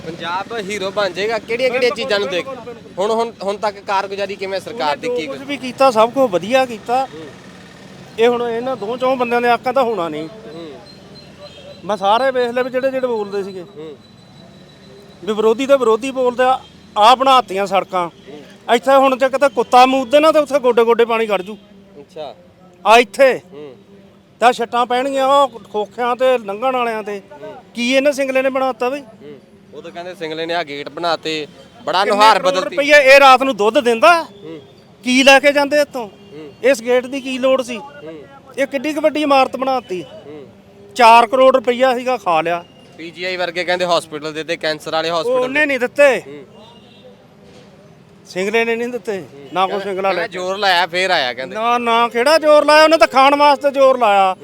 ਪੰਜਾਬ ਹੀਰੋ ਬਣ ਜਾਏਗਾ। ਕਿਹੜੀਆਂ ਕਿਹੜੀਆਂ ਚੀਜ਼ਾਂ ਨੂੰ ਦੇਖ? ਹੁਣ ਹੁਣ ਹੁਣ ਤੱਕ ਕਾਰਗੁਜ਼ਾਰੀ ਕਿਵੇਂ ਸਰਕਾਰ ਦੀ ਕੀ ਕੁਝ ਵੀ ਕੀਤਾ ਸਭ ਕੁਝ ਵਧੀਆ ਕੀਤਾ। ਇਹ ਹੁਣ ਇਹਨਾਂ ਦੋ ਚੋਂ ਬੰਦਿਆਂ ਦੇ ਆਕਾਂ ਤਾਂ ਹੋਣਾ ਨਹੀਂ। ਮੈਂ ਸਾਰੇ ਵੇਖ ਲਏ ਵੀ ਜਿਹੜੇ ਜਿਹੜੇ ਬੋਲਦੇ ਸੀਗੇ। ਵੀ ਵਿਰੋਧੀ ਤੇ ਵਿਰੋਧੀ ਬੋਲਦੇ ਆ ਬਣਾਤੀਆਂ ਸੜਕਾਂ। ਇੱਥੇ ਹੁਣ ਜੇ ਕਿਤੇ ਕੁੱਤਾ ਮੂਦਦੇ ਨਾ ਤਾਂ ਉੱਥੇ ਗੋਡੇ ਗੋਡੇ ਪਾਣੀ ਖੜ ਜੂ। ਅੱਛਾ। ਆ ਇੱਥੇ। ਤਾਂ ਛੱਟਾਂ ਪੈਣਗੀਆਂ ਉਹ ਖੋਖਿਆਂ ਤੇ ਲੰਘਣ ਵਾਲਿਆਂ ਤੇ। ਕੀ ਇਹਨੇ ਸਿੰਗਲੇ ਨੇ ਬਣਾਤਾ ਬਈ? ਉਹ ਤਾਂ ਕਹਿੰਦੇ ਸਿੰਗਲੇ ਨੇ ਆ ਗੇਟ ਬਣਾਤੇ ਬੜਾ ਨੁਹਾਰ ਬਦਲਤੀ। ਰੁਪਈਆ ਇਹ ਰਾਤ ਨੂੰ ਦੁੱਧ ਦਿੰਦਾ? ਕੀ ਲੈ ਕੇ ਜਾਂਦੇ ਇੱਥੋਂ। ਇਸ ਗੇਟ ਦੀ ਕੀ ਲੋੜ ਸੀ? ਇਹ ਕਿੱਡੀ ਕੁ ਵੱਡੀ ਇਮਾਰਤ ਬਣਾਤੀ ਹੂੰ। 4 ਕਰੋੜ ਰੁਪਈਆ ਸੀਗਾ ਖਾ ਲਿਆ। ਪੀਜੀਆਈ ਵਰਗੇ ਕਹਿੰਦੇ ਹਸਪੀਟਲ ਦੇ ਤੇ ਕੈਂਸਰ ਵਾਲੇ ਹਸਪੀਟਲ ਉਹਨੇ ਨਹੀਂ ਦਿੱਤੇ। ਸਿੰਗਲੇ ਨੇ ਨਹੀਂ ਦਿੱਤੇ। ਨਾ ਕੋਈ ਸਿੰਗਲਾ ਲੈ ਜੋਰ ਲਾਇਆ ਫੇਰ ਆਇਆ ਕਹਿੰਦੇ। ਨਾ ਨਾ ਕਿਹੜਾ ਜ਼ੋਰ ਲਾਇਆ? ਉਹਨੇ ਤਾਂ ਖਾਣ ਵਾਸਤੇ ਜ਼ੋਰ ਲਾਇਆ।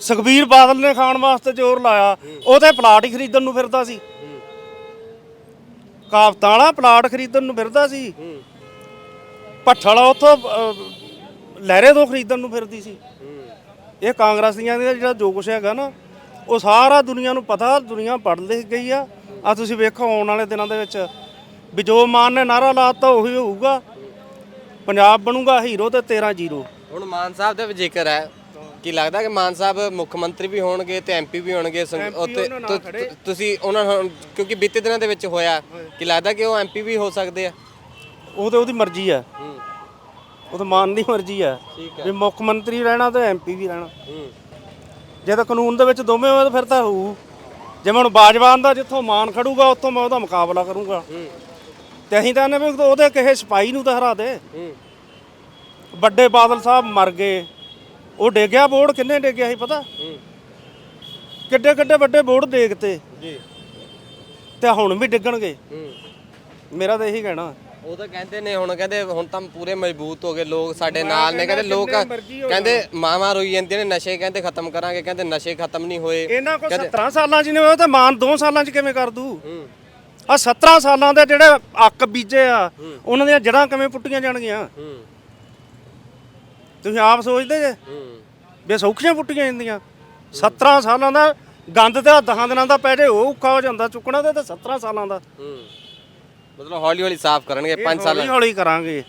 ਸੁਖਬੀਰ ਬਾਦਲ ਨੇ ਖਾਣ ਵਾਸਤੇ ਜ਼ੋਰ ਲਾਇਆ। ਉਹ ਤੇ ਪਲਾਟ ਹੀ ਖਰੀਦਣ ਨੂੰ ਫਿਰਦਾ ਸੀ। ਕਾਫਤਾਂ ਵਾਲਾ ਪਲਾਟ ਖਰੀਦਣ ਨੂੰ ਫਿਰਦਾ ਸੀ। ਭੱਠਲ ਉੱਥੋਂ ਲਹਿਰੇ ਤੋਂ ਖਰੀਦਣ ਨੂੰ ਫਿਰਦੀ ਸੀ। ਇਹ ਕਾਂਗਰਸੀਆਂ ਦਾ ਜਿਹੜਾ ਜੋ ਕੁਛ ਹੈਗਾ ਨਾ ਉਹ ਸਾਰਾ ਦੁਨੀਆ ਨੂੰ ਪਤਾ ਦੁਨੀਆ ਪੜ੍ਹ ਲਿਖ ਗਈ ਆ। ਆ ਤੁਸੀਂ ਵੇਖੋ ਆਉਣ ਵਾਲੇ ਦਿਨਾਂ ਦੇ ਵਿੱਚ ਵੀ ਜੋ ਮਾਨ ਨੇ ਨਾਰਾ ਲਾਤਾ ਉਹੀ ਹੋਊਗਾ। ਪੰਜਾਬ ਬਣੂਗਾ ਹੀਰੋ ਤੇ 13 ਜ਼ੀਰੋ। ਹੁਣ ਮਾਨ ਸਾਹਿਬ ਦਾ ਵੀ ਜ਼ਿਕਰ ਹੈ ਕੀ ਲੱਗਦਾ ਕਿ ਮਾਨ ਸਾਹਿਬ ਮੁੱਖ ਮੰਤਰੀ ਵੀ ਹੋਣਗੇ ਤੇ ਐਮਪੀ ਵੀ ਹੋਣਗੇ ਸੰਗ- MP ਉੱਥੇ ਉਹਨਾਂ ਨਾਲ ਤੁ- ਖੜੇ। ਤੁ- ਤੁਸੀਂ ਉਹਨਾਂ ਨੂੰ ਕਿਉਂਕਿ ਬੀਤੇ ਦਿਨਾਂ ਦੇ ਵਿੱਚ ਹੋਇਆ ਕੀ ਲੱਗਦਾ ਕਿ ਉਹ ਐਮਪੀ ਵੀ ਹੋ ਸਕਦੇ ਆ? ਉਹ ਤੇ ਉਹਦੀ ਮਰਜ਼ੀ ਆ ਹੂੰ। ਉਹ ਤਾਂ ਮਾਨ ਦੀ ਮਰਜ਼ੀ ਆ ਠੀਕ ਵੀ ਮੁੱਖ ਮੰਤਰੀ ਰਹਿਣਾ ਤੇ ਐਮਪੀ ਵੀ ਰਹਿਣਾ। ਹੂੰ। ਜੇ ਤਾਂ ਕਾਨੂੰਨ ਦੇ ਵਿੱਚ ਦੋਵੇਂ ਹੋਵੇ ਤਾਂ ਫਿਰ ਤਾਂ ਹੋਊ। ਜਿਵੇਂ ਹੁਣ ਬਾਜਵਾਨ ਦਾ ਜਿੱਥੋਂ ਮਾਨ ਖੜੂਗਾ ਉੱਥੋਂ ਮੈਂ ਉਹਦਾ ਮੁਕਾਬਲਾ ਕਰੂੰਗਾ। ਹੂੰ। ਤੇ ਅਸੀਂ ਤਾਂ ਨੇ ਉਹਦੇ ਕਿਸੇ ਸਿਪਾਹੀ ਨੂੰ ਤਾਂ ਹਰਾ ਦੇ। ਵੱਡੇ ਬਾਦਲ ਸਾਹਿਬ ਮਰ ਗਏ। ਉਹ ਡੇਗਿਆ ਬੋਰਡ ਕਿੰਨੇ ਡੇਗਿਆ ਸੀ ਪਤਾ? ਕਿੱਡੇ ਕਿੱਡੇ ਵੱਡੇ ਬੋਰਡ ਦੇਖਤੇ ਜੀ। ਤੇ ਹੁਣ ਵੀ ਡਿੱਗਣਗੇ। ਹੂੰ। ਮੇਰਾ ਤਾਂ ਇਹੀ ਕਹਿਣਾ। ਉਹ ਤਾਂ ਕਹਿੰਦੇ ਨੇ ਹੁਣ ਕਹਿੰਦੇ ਹੁਣ ਤਾਂ ਪੂਰੇ ਮਜ਼ਬੂਤ ਹੋ ਗਏ ਲੋਕ ਸਾਡੇ ਨਾਲ ਨੇ। ਕਹਿੰਦੇ ਲੋਕ ਕਹਿੰਦੇ ਮਾਵਾਂ ਰੋਈ ਜਾਂਦੀਆਂ ਨੇ ਨਸ਼ੇ ਕਹਿੰਦੇ ਖਤਮ ਕਰਾਂਗੇ ਕਹਿੰਦੇ ਨਸ਼ੇ ਖਤਮ ਨਹੀਂ ਹੋਏ। ਇਹਨਾਂ ਕੋਲ 17 ਸਾਲਾਂ 'ਚ ਨਹੀਂ ਹੋਇਆ ਤਾਂ ਮਾਨ 2 ਸਾਲਾਂ 'ਚ ਕਿਵੇਂ ਕਰ ਦੂ? ਆ 17 ਸਾਲਾਂ ਦੇ ਜਿਹੜੇ ਅੱਕ ਬੀਜੇ ਆ ਉਹਨਾਂ ਦੀਆਂ ਜੜਾਂ ਕਿਵੇਂ ਪੁੱਟੀਆਂ ਜਾਣਗੀਆਂ? ਤੁਸੀਂ ਆਪ ਸੋਚਦੇ ਜੇ? ਵੀ ਸੌਖੀਆਂ ਪੁੱਟੀਆਂ ਜਾਂਦੀਆਂ। 17 ਸਾਲਾਂ ਦਾ ਗੰਦ ਤੇ 10 ਦਿਨਾਂ ਦਾ ਪੈ ਜੇ ਉਹ ਔਖਾ ਹੋ ਜਾਂਦਾ। ਚੁੱਕਣਾ ਤੇ 17 ਸਾਲਾਂ ਦਾ। ਮਤਲਬ ਹੌਲੀ ਹੌਲੀ ਸਾਫ਼ ਕਰਨਗੇ 5 ਸਾਲ ਹੌਲੀ ਹੌਲੀ ਕਰਾਂਗੇ।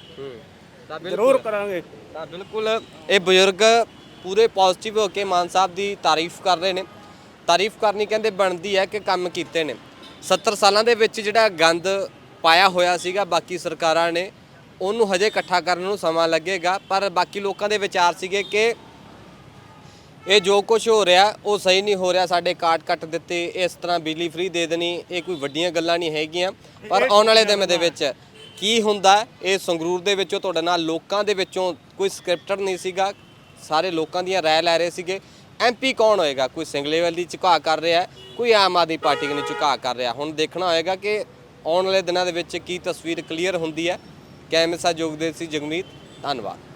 ਤਾਂ ਜ਼ਰੂਰ ਕਰਾਂਗੇ। ਤਾਂ ਬਿਲਕੁਲ ਇਹ ਬਜ਼ੁਰਗ ਪੂਰੇ ਪੋਜ਼ਿਟਿਵ ਹੋ ਕੇ ਮਾਨ ਸਾਹਿਬ ਦੀ ਤਾਰੀਫ ਕਰ ਰਹੇ ਨੇ। ਤਾਰੀਫ ਕਰਨੀ ਕਹਿੰਦੇ ਬਣਦੀ ਹੈ ਕਿ ਕੰਮ ਕੀਤੇ ਨੇ। 70 ਸਾਲਾਂ ਦੇ ਵਿੱਚ ਜਿਹੜਾ ਗੰਦ ਪਾਇਆ ਹੋਇਆ ਸੀਗਾ ਬਾਕੀ ਸਰਕਾਰਾਂ ਨੇ ਉਹਨੂੰ ਹਜੇ ਇਕੱਠਾ ਕਰਨ ਨੂੰ ਸਮਾਂ ਲੱਗੇਗਾ। ਪਰ ਬਾਕੀ ਲੋਕਾਂ ਦੇ ਵਿਚਾਰ ਸੀਗੇ ਕਿ ਇਹ ਜੋ ਕੁਝ ਹੋ ਰਿਹਾ ਉਹ ਸਹੀ ਨਹੀਂ ਹੋ ਰਿਹਾ ਸਾਡੇ ਕਾਟ ਕੱਟ ਦਿੱਤੇ ਇਸ ਤਰ੍ਹਾਂ ਬਿਜਲੀ ਫ੍ਰੀ ਦੇ ਦੇਣੀ ਇਹ ਕੋਈ ਵੱਡੀਆਂ ਗੱਲਾਂ ਨਹੀਂ ਹੈਗੀਆਂ। ਪਰ ਆਉਣ ਵਾਲੇ ਦਿਨ ਦੇ ਵਿੱਚ ਕੀ ਹੁੰਦਾ ਇਹ ਸੰਗਰੂਰ ਦੇ ਵਿੱਚੋਂ ਤੁਹਾਡੇ ਨਾਲ ਲੋਕਾਂ ਦੇ ਵਿੱਚੋਂ ਕੋਈ ਸਕ੍ਰਿਪਟਡ ਨਹੀਂ ਸੀਗਾ। ਸਾਰੇ ਲੋਕਾਂ ਦੀਆਂ ਰਾਏ ਲੈ ਰਹੇ ਸੀਗੇ। ਐਮਪੀ ਕੌਣ ਹੋਏਗਾ? ਕੋਈ ਸਿੰਗਲੇ ਦੀ ਝੁਕਾਅ ਕਰ ਰਿਹਾ ਹੈ, ਕੋਈ ਆਮ ਆਦਮੀ ਪਾਰਟੀ ਕਨੀ ਝੁਕਾਅ ਕਰ ਰਿਹਾ ਹੁਣ ਦੇਖਣਾ ਹੋਏਗਾ ਕਿ ਆਉਣ ਵਾਲੇ ਦਿਨਾਂ ਦੇ ਵਿੱਚ ਕੀ ਤਸਵੀਰ ਕਲੀਅਰ ਹੁੰਦੀ ਹੈ। ਕੈਮਰਾ ਜੋਗਦੇ ਸੀ ਜਗਮੀਤ ਧੰਨਵਾਦ।